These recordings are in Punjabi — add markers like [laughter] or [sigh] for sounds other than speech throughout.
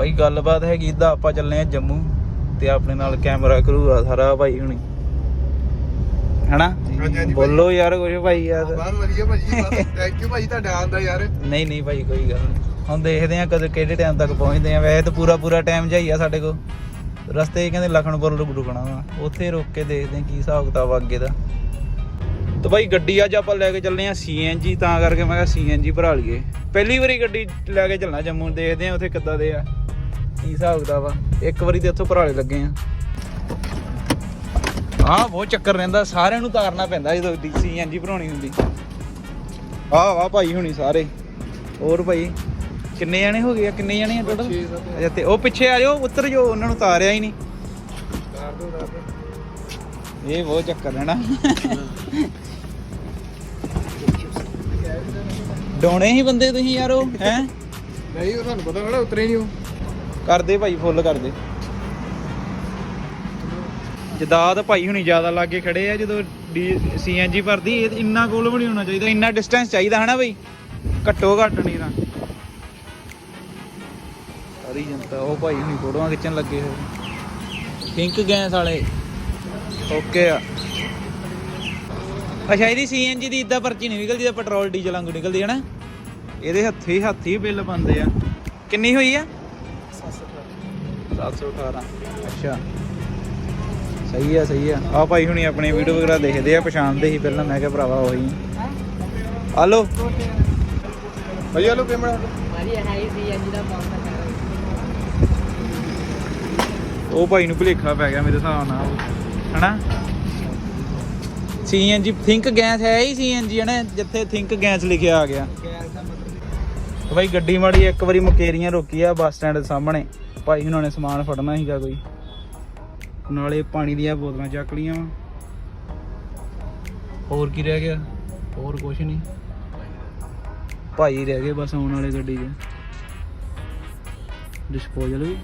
ਭਾਈ ਗੱਲਬਾਤ ਹੈਗੀ ਇਦਾਂ ਆਪਾਂ ਚੱਲੇ ਆ ਜੰਮੂ ਤੇ ਆਪਣੇ ਨਾਲ ਕੈਮਰਾ ਕਰੂ ਆ ਸਾਰਾ ਭਾਈ ਹੁਣੀ। ਹਨਾ? ਬੋਲੋ ਯਾਰ ਕੁਝ ਭਾਈ ਯਾਰ। ਬਹੁਤ ਵਧੀਆ ਭਾਜੀ ਥੈਂਕ ਯੂ ਭਾਜੀ ਤੁਹਾਡਾ ਆਉਣ ਦਾ ਯਾਰ। ਨਹੀਂ ਨਹੀਂ ਭਾਈ ਕੋਈ ਗੱਲ ਨਹੀਂ। ਹੁਣ ਦੇਖਦੇ ਆ ਕਦੇ ਕਿਹੜੇ ਟਾਈਮ ਤੱਕ ਪਹੁੰਚਦੇ ਆ ਵੈਸੇ ਤਾਂ ਪੂਰਾ ਪੂਰਾ ਟਾਈਮ ਜਾਈ ਆ ਸਾਡੇ ਕੋਲ। ਰਸਤੇ ਕਹਿੰਦੇ ਲਖਨਪੁਰ ਰੁਕ ਰੁਕਣਾ ਵਾ। ਉੱਥੇ ਰੁਕ ਕੇ ਦੇਖਦੇ ਆ ਕੀ ਹਿਸਾਬ ਕਿਤਾਬ ਅੱਗੇ ਦਾ। ਤੇ ਭਾਈ ਗੱਡੀ ਅੱਜ ਆਪਾਂ ਲੈ ਕੇ ਚੱਲੇ ਆ ਸੀਐਨਜੀ ਤਾਂ ਕਰਕੇ ਮੈਂ ਕਿਹਾ ਸੀਐਨਜੀ ਭਰਾ ਲਈਏ। ਪਹਿਲੀ ਵਾਰੀ ਗੱਡੀ ਲੈ ਕੇ ਚੱਲਣਾ ਜੰਮੂ ਦੇਖਦੇ ਆ ਉੱਥੇ ਕਿੱਦਾਂ ਦੇ ਆ। ਕੀ ਹਿਸਾਬ ਕਿਤਾਬ ਆ? ਇੱਕ ਵਾਰੀ ਤੇ ਇੱਥੋਂ ਭਰਾਲੇ ਲੱਗੇ ਆ। ਆਹ ਬਹੁਤ ਚੱਕਰ ਰਹਿੰਦਾ ਸਾਰਿਆਂ ਨੂੰ ਤਾਰਨਾ ਪੈਂਦਾ ਜਦੋਂ ਸੀਐਨਜੀ ਭਰਾਉਣੀ ਹੁੰਦੀ। ਆਹ ਵਾਹ ਭਾਈ ਹੁਣੀ ਸਾਰੇ। ਹੋਰ ਭਾਈ ਕਿੰਨੇ ਜਣੇ ਹੋ ਗਏ ਆ? ਕਿੰਨੇ ਜਣੇ ਆ ਟੋਟਲ। ਅੱਛਾ ਤੇ ਉਹ ਪਿੱਛੇ ਆ ਜਾਓ ਉੱਤਰ ਜਾਓ ਉਹਨਾਂ ਨੂੰ ਤਾਰਿਆ ਹੀ ਨਹੀਂ। ਦੋ ਦੋ। ਇਹ ਬਹੁਤ ਚੱਕਰ ਹੈ ਨਾ ਡੋਣੇ ਹੀ ਬੰਦੇ ਤੁਸੀਂ ਯਾਰ ਉਹ ਹੈ? ਨਹੀਂ ਉਹ ਤੁਹਾਨੂੰ ਪਤਾ ਨਾ ਉਤਰੇ ਨਹੀਂ ਉਹ। ਕਰਦੇ ਭਾਈ ਫੁੱਲ ਕਰਦੇ। ਜਦਾਦ ਭਾਈ ਹੁਣੀ ਜ਼ਿਆਦਾ ਲਾਗੇ ਖੜੇ ਆ ਜਦੋਂ ਸੀਐਨਜੀ ਭਰਦੀ ਇਹ ਇੰਨਾ ਕੋਲ ਵੀ ਨਹੀਂ ਹੋਣਾ ਚਾਹੀਦਾ ਇੰਨਾ ਡਿਸਟੈਂਸ ਚਾਹੀਦਾ ਹਨਾ ਬਈ ਘੱਟੋ ਘੱਟ ਨਹੀਂ ਨਾ ਸਾਰੀ ਜਨਤਾ ਉਹ ਭਾਈ ਹੁਣੀ ਫੋਟੋਆਂ ਖਿੱਚਣ ਲੱਗੇ ਹੋਏ। ਪਿੰਕ ਗੈਸ ਵਾਲੇ। ਓਕੇ ਆ। ਅੱਛਾ ਇਹਦੀ ਸੀਐਨਜੀ ਦੀ ਇਦਾਂ ਪਰਚੀ ਨਹੀਂ ਨਿਕਲਦੀ ਤਾਂ ਪੈਟਰੋਲ ਡੀਜ਼ਲ ਵਾਂਗੂ ਨਿਕਲਦੀ ਹੈ ਨਾ ਇਹਦੇ ਹੱਥੀ ਹੱਥੀ ਬਿੱਲ ਬੰਦੇ ਆ। ਕਿੰਨੀ ਹੋਈ ਆ? 718 ਅੱਛਾ। ਸਹੀ ਆ ਸਹੀ ਆ। ਆ ਭਾਈ ਹੁਣੀ ਆਪਣੇ ਵੀਡੀਓ ਵਗੈਰਾ ਦੇਖਦੇ ਆ ਪਛਾਣਦੇ ਸੀ ਪਹਿਲਾਂ। ਮੈਂ ਕਿਹਾ ਭਰਾਵਾ ਉਹੀ। ਹਲੋ। ਭਾਜੀ ਹਲੋ ਕੈਮਰਾ ਮਾਰੀ ਹੈ ਹੀ ਸੀ ਅੱਜ ਦਾ ਪਾਉਂਦਾ ਉਹ ਭਾਈ ਨੂੰ ਭੁਲੇਖਾ ਪੈ ਗਿਆ ਮੇਰੇ ਹਿਸਾਬ ਨਾਲ। ਹਨਾ? ਸੀਐਨਜੀ ਥਿੰਕ ਗੈਸ ਹੈ ਹੀ ਸੀਐਨਜੀ ਹਨਾ? ਜਿੱਥੇ ਥਿੰਕ ਗੈਸ ਲਿਖਿਆ ਆ ਗਿਆ। ਤੇ ਭਾਈ ਗੱਡੀ ਮਾੜੀ ਇੱਕ ਵਾਰੀ ਮੁਕੇਰੀਆਂ ਰੋਕੀ ਆ ਬੱਸ ਸਟੈਂਡ ਦੇ ਸਾਹਮਣੇ। ਭਾਈ ਉਹਨਾਂ ਨੇ ਸਮਾਨ ਫੜਨਾ ਸੀਗਾ ਕੋਈ। ਨਾਲੇ ਪਾਣੀ ਦੀਆਂ ਬੋਤਲਾਂ ਚੱਕ ਲੀਆਂ ਵਾ। ਹੋਰ ਕੀ ਰਹਿ ਗਿਆ? ਹੋਰ ਕੁਝ ਨਹੀਂ ਭਾਈ ਰਹਿ ਗਏ ਬਸ ਆਉਣ ਵਾਲੇ ਗੱਡੀ 'ਚ। ਡਿਸਪੋਜ਼ਲ ਵੀ।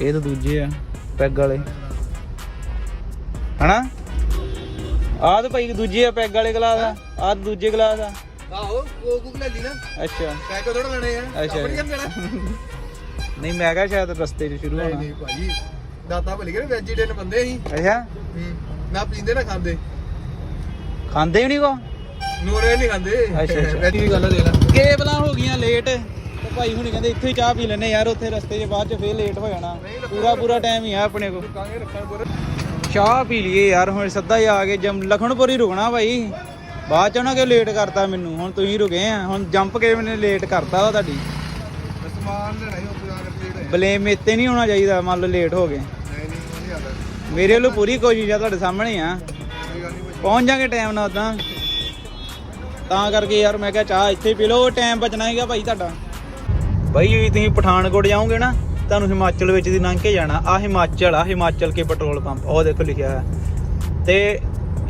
ਇਹ ਤਾਂ ਦੂਜੇ ਆ, ਪੈਗ ਵਾਲੇ। ਹਨਾ? ਆਹ ਤਾਂ ਭਾਈ ਦੂਜੇ ਆ, ਪੈਗ ਵਾਲੇ ਗਲਾਸ ਆ। ਆਹ ਦੂਜੇ ਗਲਾਸ ਆ। ਆਹੋ ਕੋਕ ਕੋਕ ਲੈ ਲਈ ਨਾ। ਅੱਛਾ। ਪੈਕ ਥੋੜਾ ਲੈਣੇ ਆ। ਅੱਛਾ। ਆਪਣੀ ਕਰ ਲੈਣਾ? ਨਹੀਂ ਮੈਂ ਕਿਹਾ ਸ਼ਾਇਦ ਰਸਤੇ 'ਚ ਸ਼ੁਰੂ ਨਹੀਂ ਹੋਣਾ। ਨਹੀਂ ਭਾਜੀ ਦਾਤਾ ਭਲੀ ਗਏ ਵੈਜੀਟੇਰੀਅਨ ਬੰਦੇ ਅਸੀਂ। ਅੱਛਾ। ਹੂੰ ਨਾ ਪੀਂਦੇ ਨਾ ਖਾਂਦੇ। ਖਾਂਦੇ ਵੀ ਨਹੀਂ ਕੋ? ਨੂਰੇ ਨਹੀਂ ਖਾਂਦੇ। ਅੱਛਾ, ਅੱਛਾ। [laughs] ਵੈਜੀ ਦੀ ਗੱਲ ਦੇ ਲੈ। ਕੇਬਲਾਂ ਹੋ ਗਈਆਂ ਲੇਟ ਤੇ ਭਾਈ ਹੁਣੀ ਕਹਿੰਦੇ ਇੱਥੇ ਹੀ ਚਾਹ ਪੀ ਲੈਨੇ ਯਾਰ ਉੱਥੇ ਰਸਤੇ 'ਚ ਬਾਅਦ 'ਚ ਫੇਰ ਲੇਟ ਹੋ ਜਾਣਾ। ਪੂਰਾ ਪੂਰਾ ਟਾਈਮ ਹੀ ਆ ਆਪਣੇ ਕੋਲ। ਕਾਂਗੇ ਚਾਹ ਪੀ ਲਈਏ ਯਾਰ ਹੁਣ ਸਿੱਧਾ ਹੀ ਆ ਕੇ ਜਮ ਲਖਨਪੁਰ ਹੀ ਰੁਕਣਾ ਭਾਈ। ਬਾਅਦ ਚ ਉਹਨਾਂ ਕਿ ਲੇਟ ਕਰਤਾ ਮੈਨੂੰ ਹੁਣ ਤੁਸੀਂ ਰੁਕੇ ਆ ਹੁਣ ਜੰਪ ਕੇ ਮੈਨੇ ਲੇਟ ਕਰਤਾ ਵਾ ਤੁਹਾਡੀ। ਸਮਾਨ ਲੈਣਾ ਹੀ ਉੱਥੇ ਜਾ ਕੇ ਹੈ ਬਲੇਮ ਮੇਤੇ ਨਹੀਂ ਹੋਣਾ ਚਾਹੀਦਾ ਮੰਨ ਲਓ ਲੇਟ ਹੋ ਗਏ। ਮੇਰੇ ਵੱਲੋਂ ਪੂਰੀ ਕੋਸ਼ਿਸ਼ ਆ ਤੁਹਾਡੇ ਸਾਹਮਣੇ ਆ। ਪਹੁੰਚ ਜਾਗੇ ਟਾਈਮ ਨਾਲ ਉਦਾਂ ਤਾਂ ਕਰਕੇ ਯਾਰ ਮੈਂ ਕਿਹਾ ਚਾਹ ਇੱਥੇ ਪੀ ਲਓ ਟਾਈਮ ਬਚਣਾ ਹੈਗਾ ਭਾਈ ਤੁਹਾਡਾ। ਭਾਈ ਜੇ ਤੁਸੀਂ ਪਠਾਨਕੋਟ ਜਾਓਗੇ ਨਾ ਤੁਹਾਨੂੰ ਹਿਮਾਚਲ ਵਿੱਚ ਦੀ ਲੰਘ ਕੇ ਜਾਣਾ। ਆ ਹਿਮਾਚਲ ਆ ਹਿਮਾਚਲ ਕੇ ਪੈਟਰੋਲ ਪੰਪ ਉਹ ਦੇਖੋ ਲਿਖਿਆ ਹੈ ਤੇ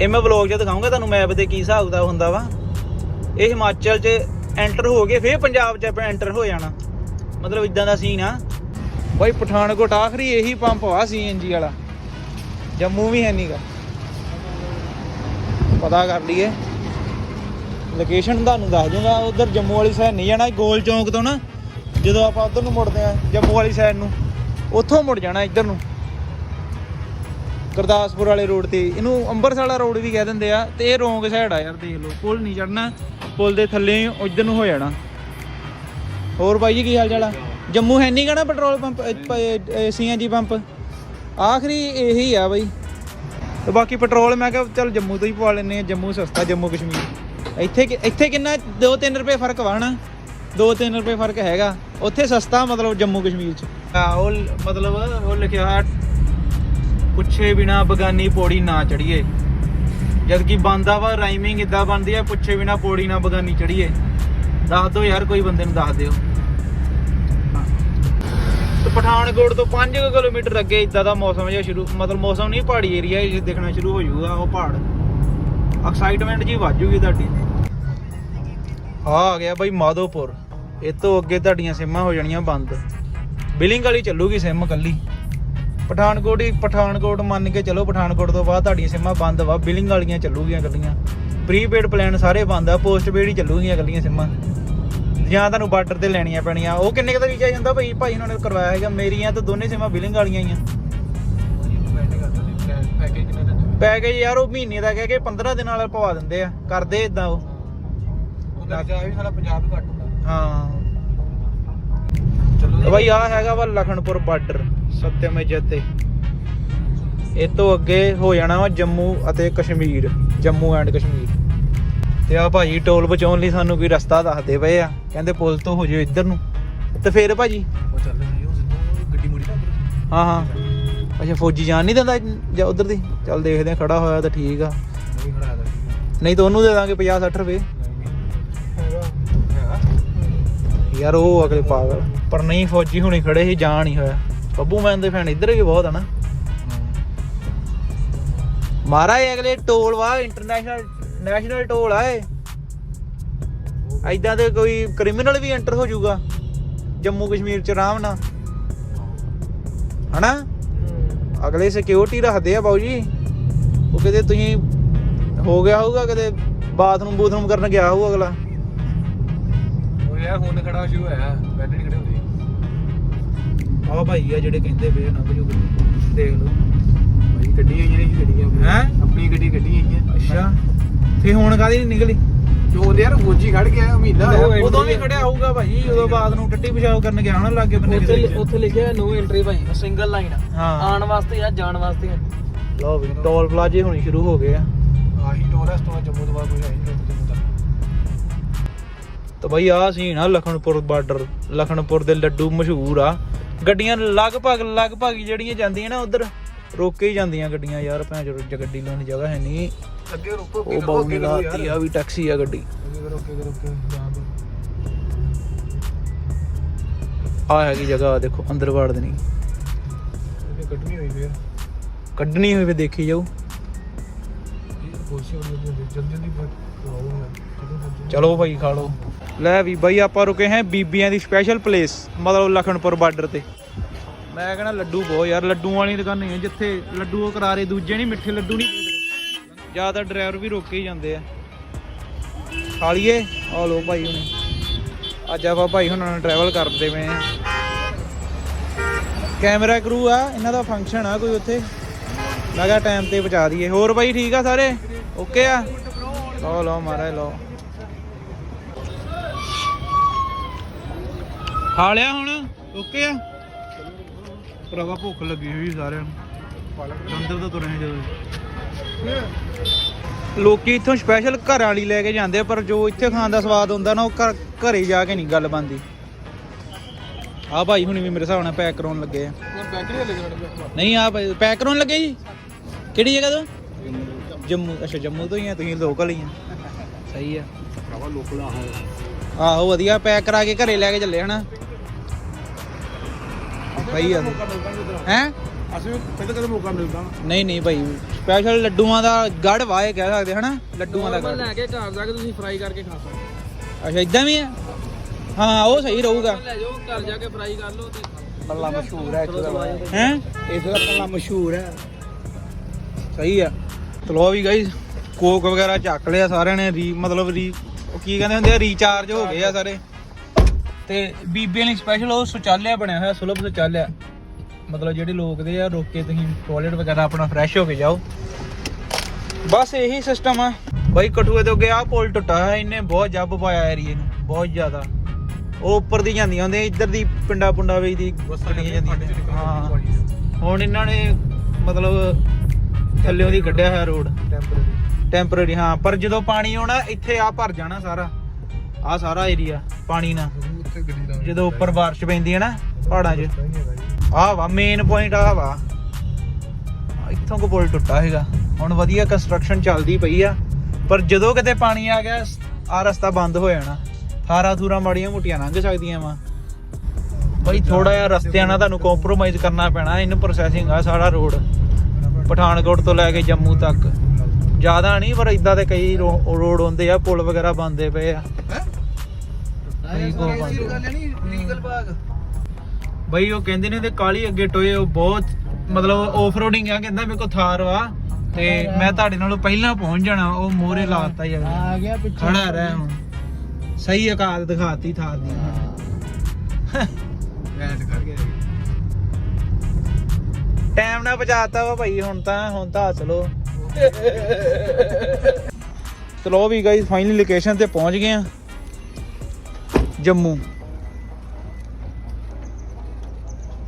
ਇਹ ਮੈਂ ਵਲੌਗ 'ਚ ਦਿਖਾਉਂਗਾ ਤੁਹਾਨੂੰ ਮੈਪ ਤੇ ਕੀ ਹਿਸਾਬ ਦਾ ਹੁੰਦਾ ਵਾ। ਇਹ ਹਿਮਾਚਲ 'ਚ ਐਂਟਰ ਹੋ ਕੇ ਫੇਰ ਪੰਜਾਬ 'ਚ ਆਪਾਂ ਐਂਟਰ ਹੋ ਜਾਣਾ। ਮਤਲਬ ਇਦਾਂ ਦਾ ਸੀਨ ਆ। ਬਾਈ ਪਠਾਨਕੋਟ ਆਖਰੀ ਇਹੀ ਪੰਪ ਆ ਸੀਐਨਜੀ ਵਾਲਾ। ਜੰਮੂ ਵੀ ਹੈ ਨਹੀਂਗਾ ਪਤਾ ਕਰ ਲਈਏ। ਲੋਕੇਸ਼ਨ ਤੁਹਾਨੂੰ ਦੱਸ ਦੂੰਗਾ, ਉਧਰ ਜੰਮੂ ਵਾਲੀ ਸਾਈਡ ਨਹੀਂ ਜਾਣਾ ਗੋਲ ਚੌਂਕ ਤੋਂ ਨਾ। ਜਦੋਂ ਆਪਾਂ ਉਧਰ ਨੂੰ ਮੁੜਦੇ ਆ, ਜੰਮੂ ਵਾਲੀ ਸਾਈਡ ਨੂੰ, ਉੱਥੋਂ ਮੁੜ ਜਾਣਾ ਇੱਧਰ ਨੂੰ। ਗੁਰਦਾਸਪੁਰ ਵਾਲੇ ਰੋਡ ਤੇ। ਇਹਨੂੰ ਅੰਬਰਸਰ ਵਾਲਾ ਰੋਡ ਵੀ ਕਹਿ ਦਿੰਦੇ ਆ। ਤੇ ਇਹ ਰੋਂਗ ਸਾਈਡ ਆ ਯਾਰ, ਦੇਖ ਲਓ। ਪੁਲ ਨਹੀਂ ਚੜਨਾ ਪੁਲ ਦੇ ਥੱਲੇ ਇੱਧਰ ਨੂੰ ਹੋ ਜਾਣਾ। ਹੋਰ ਬਾਈ ਜੀ, ਕੀ ਹਾਲ ਚਾਲ ਆ? ਜੰਮੂ ਹੈ ਨਹੀਂ ਨਾ ਪੈਟਰੋਲ ਪੰਪ ਸੀਐਨਜੀ ਪੰਪ? ਆਖਰੀ ਇਹੀ ਆ ਬਾਈ। ਤੇ ਬਾਕੀ ਪੈਟਰੋਲ, ਮੈਂ ਕਿਹਾ ਚੱਲ ਜੰਮੂ ਤੋਂ ਹੀ ਪਵਾ ਲੈਨੇ ਆ ਜੰਮੂ ਸਸਤਾ, ਜੰਮੂ ਕਸ਼ਮੀਰ। ਇੱਥੇ ਕਿ- ਇੱਥੇ ਕਿੰਨਾ 2-3 ਰੁਪਏ ਫ਼ਰਕ ਵਾ ਹਨਾ 2-3 ਰੁਪਏ ਫ਼ਰਕ ਹੈਗਾ। ਉੱਥੇ ਸਸਤਾ ਮਤਲਬ ਜੰਮੂ ਕਸ਼ਮੀਰ ਚ। ਆ ਉਹ ਮਤਲਬ ਉਹ ਲਿਖਿਆ ਹੋਇਆ ਪੁੱਛੇ ਬਿਨਾ ਬਗਾਨੀ ਪੌੜੀ ਨਾ ਚੜੀਏ ਜਦ ਕਿ ਬੰਦਾ ਵਾ ਰਾਈਮਿੰਗ ਇਦਾਂ ਬਣਦੀ ਆ, ਪੁੱਛੇ ਬਿਨਾ ਪੌੜੀ ਨਾ ਬਗਾਨੀ ਚੜੀਏ ਦੱਸ ਦਿਓ ਯਾਰ, ਕੋਈ ਬੰਦੇ ਨੂੰ ਦੱਸ ਦਿਓ। ਤੇ ਪਠਾਨਕੋਟ ਤੋਂ 5 ਕਿਲੋਮੀਟਰ ਅੱਗੇ ਇਦਾਂ ਦਾ ਮੌਸਮ ਜਿਹਾ ਸ਼ੁਰੂ, ਮਤਲਬ ਮੌਸਮ ਨਹੀਂ, ਪਹਾੜੀ ਏਰੀਆ ਇਹ ਦੇਖਣਾ ਸ਼ੁਰੂ ਹੋ ਜਾਊਗਾ, ਉਹ ਪਹਾੜ। ਐਕਸਾਈਟਮੈਂਟ ਜੀ ਵੱਜੂਗੀ ਤੁਹਾਡੀ। ਆ ਆ ਗਿਆ ਬਾਈ ਮਾਧੋਪੁਰ। ਇਹ ਤੋਂ ਅੱਗੇ ਤੁਹਾਡੀਆਂ ਸਿਮਾਂ ਹੋ ਜਾਣੀਆਂ ਬੰਦ। ਬਿਲਿੰਗ ਵਾਲੀ ਚੱਲੂਗੀ ਸਿਮ ਕੱਲੀ ਪਠਾਨਕੋਟ ਹੀ ਪਠਾਨਕੋਟ ਮੰਨ ਕੇ ਚਲੋ ਪਠਾਨਕੋਟ ਤੋਂ ਬਾਅਦ ਤੁਹਾਡੀਆਂ ਸਿਮਾਂ ਬੰਦ ਵਾ ਬਿਲਿੰਗ ਵਾਲੀਆਂ ਚੱਲੂਗੀਆਂ ਕੱਲੀਆਂ ਪ੍ਰੀਪੇਡ ਪਲਾਨ ਸਾਰੇ ਬੰਦ ਆ ਪੋਸਟਪੇਡ ਹੀ ਚੱਲੂਗੀਆਂ ਕੱਲੀਆਂ ਸਿਮਾਂ। ਜਾਂ ਤੁਹਾਨੂੰ ਬਾਰਡਰ ਤੇ ਲੈਣੀਆਂ ਪੈਣੀਆਂ। ਉਹ ਕਿੰਨੇ ਕੁ ਦਾ ਰੀਚਾਰਜ ਹੁੰਦਾ ਭਾਈ? ਭਾਈ ਉਹਨਾਂ ਨੇ ਕਰਵਾਇਆ ਹੈਗਾ ਮੇਰੀਆਂ ਤਾਂ ਦੋਨੇ ਸਿਮਾਂ ਬਿਲਿੰਗ ਵਾਲੀਆਂ ਹੀ ਆ। ਪੈਕੇਜ ਯਾਰ ਉਹ ਮਹੀਨੇ ਦਾ ਕਹਿ ਕੇ 15 ਦਿਨਾਂ ਵਾਲਾ ਪਵਾ ਦਿੰਦੇ ਆ। ਕਰਦੇ ਇਦਾਂ ਉਹ। ਉਹਦਾ ਜਾ ਵੀ ਸਾਲਾ ਪੰਜਾਬ ਹੀ ਘੱਟ ਹੁੰਦਾ। ਹਾਂ। ਚਲੋ ਭਾਈ ਆ ਹੈਗਾ ਵਾ ਲਖਨਪੁਰ ਬਾਰਡਰ। ਸਤਿਅਮ ਜਤੇ ਇਹ ਤੋਂ ਅੱਗੇ ਹੋ ਜਾਣਾ ਵਾ ਜੰਮੂ ਅਤੇ ਕਸ਼ਮੀਰ ਜੰਮੂ ਐਂਡ ਕਸ਼ਮੀਰ। ਤੇ ਆ ਭਾਜੀ ਟੋਲ ਬਚਾਉਣ ਲਈ ਸਾਨੂੰ ਕੋਈ ਰਸਤਾ ਦੱਸਦੇ ਪਏ ਆ। ਕਹਿੰਦੇ ਪੁਲ ਤੋਂ ਹੋ ਜਾਓ ਇੱਧਰ ਨੂੰ। ਤੇ ਫੇਰ ਭਾਜੀ? ਉਹ ਚੱਲ ਰਹੀ ਉਹ ਸਿੱਧੂ ਗੱਡੀ ਮੁੜੀ ਨਾ ਹਾਂ ਹਾਂ। ਅੱਛਾ ਫੌਜੀ ਜਾਣ ਨਹੀਂ ਦਿੰਦਾ ਜਾਂ ਉਧਰ ਦੀ? ਚੱਲ ਦੇਖਦੇ ਆ ਖੜਾ ਹੋਇਆ ਤਾਂ ਠੀਕ ਆ। ਨਹੀਂ ਤਾਂ ਉਹਨੂੰ ਦੇ ਦਾਂਗੇ 50 60 ਰੁਪਏ ਯਾਰ ਉਹ ਅਗਲੇ ਪਾਗਲ। ਪਰ ਨਹੀਂ ਫੌਜੀ ਹੁਣੀ ਖੜੇ ਸੀ ਜਾਣ ਨਹੀਂ ਹੋਇਆ। ਬੱਬੂ ਮੈਨ ਦੇ ਫੈਨ ਇੱਧਰ ਵੀ ਬਹੁਤ ਆ ਨਾ। ਮਹਾਰਾਜ, ਅਗਲੇ ਟੋਲ ਵਾ ਇੰਟਰਨੈਸ਼ਨਲ ਨੈਸ਼ਨਲ ਟੋਲ ਆ ਇਹ। ਐਦਾਂ ਦੇ ਕੋਈ ਕ੍ਰਿਮੀਨਲ ਵੀ ਐਂਟਰ ਹੋ ਜਾਊਗਾ, ਜੰਮੂ ਕਸ਼ਮੀਰ ਚ ਆਰਾਮ ਨਾਲ। ਹਨਾ? ਅਗਲੇ ਸਿਕਿਉਰਿਟੀ ਰੱਖਦੇ ਆ ਬਾਊ ਜੀ। ਉਹ ਕਹਿੰਦੇ ਤੁਸੀਂ ਹੋ ਗਿਆ ਹੋਊਗਾ ਕਿਤੇ ਬਾਥਰੂਮ ਬੂਥਰੂਮ ਕਰਨ ਗਿਆ ਹੋਊ ਅਗਲਾ। ਉਹ ਯਾਰ ਹੁਣ ਖੜਾ ਸ਼ੁਰੂ ਹੋਇਆ, ਪਹਿਲੇ ਨਹੀਂ ਆਹ ਭਾਈ ਆ ਜਿਹੜੇ ਕਹਿੰਦੇ ਵੇ ਨਾ ਕੁਝ ਦੇਖ ਲਓ। ਭਾਈ ਗੱਡੀਆਂ ਆਈਆਂ ਨਹੀਂ ਗੱਡੀਆਂ। ਹੈਂ? ਆਪਣੀ ਗੱਡੀ ਗੱਡੀਆਂ ਆਈਆਂ ਅੱਛਾ। ਫੇ ਹੁਣ ਕਾਦੀ ਨਹੀਂ ਨਿਕਲੀ? ਜੋ ਯਾਰ ਫੌਜੀ ਖੜ ਗਿਆ ਮਹੀਨਾ ਹੋਇਆ। ਉਦੋਂ ਵੀ ਖੜਿਆ ਹੋਊਗਾ ਭਾਈ ਉਦੋਂ ਬਾਅਦ ਨੂੰ ਟੱਟੀ ਪਿਸ਼ਾਬ ਕਰਨ ਗਿਆ ਹੋਣਾ ਲਾਗੇ ਬੰਨੇ ਉੱਥੇ ਕਿਤੇ। ਉੱਥੇ ਲਿਖਿਆ ਨੋ ਐਂਟਰੀ ਭਾਈ ਸਿੰਗਲ ਲਾਈਨ ਹਾਂ। ਆਉਣ ਵਾਸਤੇ ਆ ਜਾਣ ਵਾਸਤੇ ਆ। ਲਓ ਵੀ ਟੋਲ ਪਲਾਜੇ ਹੋਣੀ ਸ਼ੁਰੂ ਹੋ ਗਏ ਆ। ਆਹੀ ਟੋਰਸ ਤੋਂ ਜੰਮੂ ਤੋਂ ਬਾਅਦ ਕੋਈ ਹੈ ਨਹੀਂ ਜੰਮੂ ਤੱਕ ਤਾਂ ਭਾਈ ਆਹ ਸੀ ਨਾ ਲਖਨਪੁਰ ਬਾਰਡਰ ਲਖਨਪੁਰ ਦੇ ਲੱਡੂ ਮਸ਼ਹੂਰ ਆ। ਗੱਡੀਆਂ ਲਗਭਗ ਲਗਭਗ ਜਿਹੜੀਆਂ ਜਾਂਦੀਆਂ ਨਾ ਉਧਰ ਰੋਕੇ ਹੀ ਜਾਂਦੀਆਂ ਗੱਡੀਆਂ। ਯਾਰ ਭੈਣ ਚੋ ਗੱਡੀ ਲਾਉਣ ਦੀ ਜਗ੍ਹਾ ਹੈ ਨਹੀਂ ਅੱਗੇ ਰੁਕੋ ਉਹ ਬਾਊ ਨੇ ਲਾਤੀ ਆ ਵੀ ਟੈਕਸੀ ਆ ਗੱਡੀ। ਆ ਹੈਗੀ ਜਗ੍ਹਾ ਦੇਖੋ ਅੰਦਰ ਵੜ ਦੇਣੀ। ਇਹਨੇ ਕੱਢਣੀ ਹੋਈ ਫੇਰ। ਕੱਢਣੀ ਹੋਵੇ ਦੇਖੀ ਜਾਊ। ਇਹ ਕੋਸ਼ਿਸ਼ ਹੋ ਰਹੀ ਹੈ ਜਲਦੀ ਜਲਦੀ ਆਓ ਚਲੋ ਭਾਈ ਖਾ ਲਓ। ਲੈ ਵੀ ਬਾਈ, ਆਪਾਂ ਰੁਕੇ ਹਾਂ ਬੀਬੀਆਂ ਦੀ ਸਪੈਸ਼ਲ ਪਲੇਸ ਮਤਲਬ ਲਖਨਪੁਰ ਬਾਰਡਰ ਤੇ। ਮੈਂ ਕਹਿੰਦਾ ਲੱਡੂ ਬਹੁਤ ਯਾਰ, ਲੱਡੂਆਂ ਵਾਲੀ ਦੁਕਾਨ ਹੈ ਜਿੱਥੇ ਲੱਡੂ ਉਹ ਕਰਾਰੇ ਦੂਜੇ ਨਹੀਂ, ਮਿੱਠੇ ਲੱਡੂ ਨਹੀਂ। ਜ਼ਿਆਦਾ ਡਰਾਈਵਰ ਵੀ ਰੋਕੇ ਹੀ ਜਾਂਦੇ ਆ। ਖਾ ਲਈਏ। ਆ ਲੋ ਭਾਈ ਹੁਣੇ। ਅੱਜ ਆਪਾਂ ਭਾਈ ਹੁਣਾਂ ਨਾਲ ਟਰੈਵਲ ਕਰਦੇ ਪਏ ਆ। ਕੈਮਰਾ ਕਰੂ ਆ, ਇਹਨਾਂ ਦਾ ਫੰਕਸ਼ਨ ਆ ਕੋਈ ਉੱਥੇ? ਮੈਂ ਕਿਹਾ ਟਾਈਮ ਤੇ ਪਹੁੰਚਾ ਦਈਏ। ਹੋਰ ਭਾਈ ਠੀਕ ਆ ਸਾਰੇ? ਓਕੇ ਆ ਲਓ ਲਓ ਮਾਰਾ ਲਓ ਖਾ ਲਿਆ ਹੁਣ? ਓਕੇ ਆ ਭਰਾਵਾ ਭੁੱਖ ਲੱਗੀ ਹੋਈ ਸਾਰਿਆਂ ਨੂੰ। ਅੰਦਰ ਤੋਂ ਤੁਰੇ ਜਦੋਂ। ਲੋਕੀ ਇੱਥੋਂ ਸਪੈਸ਼ਲ ਘਰਾਂ ਵਾਲੀ ਲੈ ਕੇ ਜਾਂਦੇ ਆ, ਪਰ ਜੋ ਇੱਥੇ ਖਾਣ ਦਾ ਸਵਾਦ ਹੁੰਦਾ ਨਾ ਉਹ ਘਰ ਘਰੇ ਜਾ ਕੇ ਨਹੀਂ ਗੱਲ ਬਣਦੀ। ਆ ਭਾਈ ਹੁਣੀ ਵੀ ਮੇਰੇ ਹਿਸਾਬ ਨਾਲ ਪੈਕ ਕਰਾਉਣ ਲੱਗੇ ਆ। ਨਹੀਂ ਆ ਪੈਕ ਕਰਾਉਣ ਲੱਗੇ ਜੀ? ਕਿਹੜੀ ਜਗ੍ਹਾ ਤੋਂ? ਜੰਮੂ ਅੱਛਾ ਜੰਮੂ ਤੋਂ ਹੀ ਆ ਤੁਸੀਂ ਲੋਕਲ ਹੀ ਆ। ਸਹੀ ਆ। ਭਰਾਵਾ ਲੋਕਲ ਆ ਆਹੋ ਵਧੀਆ ਪੈਕ ਕਰਾ ਕੇ ਘਰੇ ਲੈ ਕੇ ਚੱਲੇ ਹਨਾ? ਭਾਈ ਆ। ਹੈ? ਅਸੀਂ ਕਦੇ ਕਦੇ ਮੌਕਾ ਮਿਲਦਾ? ਨਹੀਂ ਨਹੀਂ ਭਾਈ ਸਪੈਸ਼ਲ ਲੱਡੂਆਂ ਦਾ ਗੜ ਵਾਏ ਕਹਿ ਸਕਦੇ ਹਨਾ? ਲੱਡੂਆਂ ਦਾ ਗੜ ਲੈ ਕੇ ਘਰ ਜਾ ਕੇ ਤੁਸੀਂ ਫਰਾਈ ਕਰਕੇ ਖਾ ਸਕਦੇ। ਅੱਛਾ ਇਦਾਂ ਵੀ ਆ? ਹਾਂ ਉਹ ਸਹੀ ਰਹੂਗਾ। ਲੈ ਜਾਓ ਘਰ ਜਾ ਕੇ ਫਰਾਈ ਕਰ ਲਓ ਤੇ ਪੱਲਾ ਮਸ਼ਹੂਰ ਹੈ ਇੱਥੇ ਦਾ। ਹੈ? ਇਸ ਦਾ ਪੱਲਾ ਮਸ਼ਹੂਰ ਹੈ। ਸਹੀ ਆ। ਚਲੋ ਵੀ ਗਾਈਸ ਕੋਕ ਵਗੈਰਾ ਚੱਕ ਲਿਆ ਸਾਰਿਆਂ ਨੇ ਰੀ ਮਤਲਬ ਰੀ ਉਹ ਕੀ ਕਹਿੰਦੇ ਹੁੰਦੇ ਆ ਰੀਚਾਰਜ ਹੋ ਗਏ ਆ ਸਾਰੇ। ਤੇ ਬੀਬੀਆਂ ਲਈ ਸਪੈਸ਼ਲ ਉਹ ਸ਼ੌਚਾਲਿਆ ਬਣਿਆ ਹੋਇਆ ਸੁਲਭ ਸ਼ੌਚਾਲਿਆ। ਮਤਲਬ ਜਿਹੜੇ ਲੋਕ ਦੇ ਆ ਰੋਕ ਕੇ ਤੁਸੀਂ ਟਾਇਲਟ ਵਗੈਰਾ ਆਪਣਾ ਫਰੈਸ਼ ਹੋ ਕੇ ਜਾਓ। ਬਸ ਇਹੀ ਸਿਸਟਮ ਆ। ਬਾਈ ਕਠੂਏ ਤੋਂ ਗਿਆ ਪੁਲ ਟੁੱਟਾ ਹੈ ਇਹਨੇ ਬਹੁਤ ਜੱਬ ਪਾਇਆ ਏਰੀਏ ਨੂੰ ਬਹੁਤ ਜ਼ਿਆਦਾ। ਉਹ ਉੱਪਰ ਦੀ ਜਾਂਦੀਆਂ ਹੁੰਦੀਆਂ ਇੱਧਰ ਦੀ ਪਿੰਡਾ ਪੁੰਡਾ ਵੇਚ ਦੀ ਜਾਂਦੀਆਂ। ਹਾਂ। ਹੁਣ ਇਹਨਾਂ ਨੇ ਮਤਲਬ ਥੱਲੇੋਂ ਦੀ ਕੱਢਿਆ ਹੋਇਆ ਰੋਡ ਟੈਂਪਰੇਰੀ ਟੈਂਪਰੇਰੀ ਹਾਂ ਪਰ ਜਦੋਂ ਪਾਣੀ ਆਉਣਾ ਇੱਥੇ ਆ ਭਰ ਜਾਣਾ ਸਾਰਾ। ਆ ਸਾਰਾ ਏਰੀਆ ਪਾਣੀ ਨਾਲ। ਉੱਥੇ ਗੱਡੀ ਲਾ ਜਦੋਂ ਉੱਪਰ ਬਾਰਿਸ਼ ਪੈਂਦੀ ਹੈ ਨਾ ਪਹਾੜਾਂ 'ਚ। ਆਹ ਵਾ ਮੇਨ ਪੁਆਇੰਟ ਆ ਵਾ। ਇੱਥੋਂ ਕੋ ਪੁਲ ਟੁੱਟਾ ਹੈਗਾ। ਹੁਣ ਵਧੀਆ ਕੰਸਟਰਕਸ਼ਨ ਚੱਲਦੀ ਪਈ ਆ। ਪਰ ਜਦੋਂ ਕਿਤੇ ਪਾਣੀ ਆ ਗਿਆ ਆ ਰਸਤਾ ਬੰਦ ਹੋ ਜਾਣਾ। ਥਾਰਾ ਥੂਰਾ ਮਾੜੀਆਂ ਮੋਟੀਆਂ ਲੰਘ ਸਕਦੀਆਂ ਵਾ। ਬਈ ਥੋੜਾ ਜਿਹਾ ਰਸਤਿਆਂ ਨਾਲ ਤੁਹਾਨੂੰ ਕੰਪਰੋਮਾਈਜ਼ ਕਰਨਾ ਪੈਣਾ ਇਨ ਪ੍ਰੋਸੈਸਿੰਗ ਆ ਸਾਰਾ ਰੋਡ ਪਠਾਨਕੋਟ ਤੋਂ ਲੈ ਕੇ ਜੰਮੂ ਤੱਕ। ਜ਼ਿਆਦਾ ਨਹੀਂ ਪਰ ਇਦਾਂ ਦੇ ਕਈ ਰੋਡ ਹੁੰਦੇ ਆ ਪੁਲ ਵਗੈਰਾ ਬੰਦੇ ਪਏ ਆ। ਬਈ ਉਹ ਕਹਿੰਦੇ ਨੇ ਤੇ ਕਾਲੀ ਅੱਗੇ ਟੋਏ ਉਹ ਬਹੁਤ ਮਤਲਬ ਆਫਰੋਡਿੰਗ ਆ ਕਹਿੰਦਾ ਮੇਰੇ ਕੋ ਥਾਰ ਵਾ। ਤੇ ਮੈਂ ਤੁਹਾਡੇ ਨਾਲੋਂ ਪਹਿਲਾਂ ਪਹੁੰਚ ਜਾਣਾ ਉਹ ਮੋਰੇ ਲਾਤਾ ਯਾਰ ਆ। ਗਿਆ ਪਿੱਛੇ। ਖੜਾ ਰਹਿ ਹੁਣ। ਸਹੀ ਔਕਾਤ ਦਿਖਾਤੀ ਥਾਰ ਦੀ। ਐਡ [laughs] ਕਰਕੇ ਟਾਈਮ ਨਾਲ ਪਹੁੰਚਾਤਾ ਵਾ ਭਾਈ ਹੁਣ ਤਾਂ ਹੁਣ ਤਾਂ ਚਲੋ। ਚਲੋ ਵੀ ਗਾਇਸ ਫਾਈਨਲੀ ਲੋਕੇਸ਼ਨ ਤੇ ਪਹੁੰਚ ਗਏ ਆ। ਜੰਮੂ।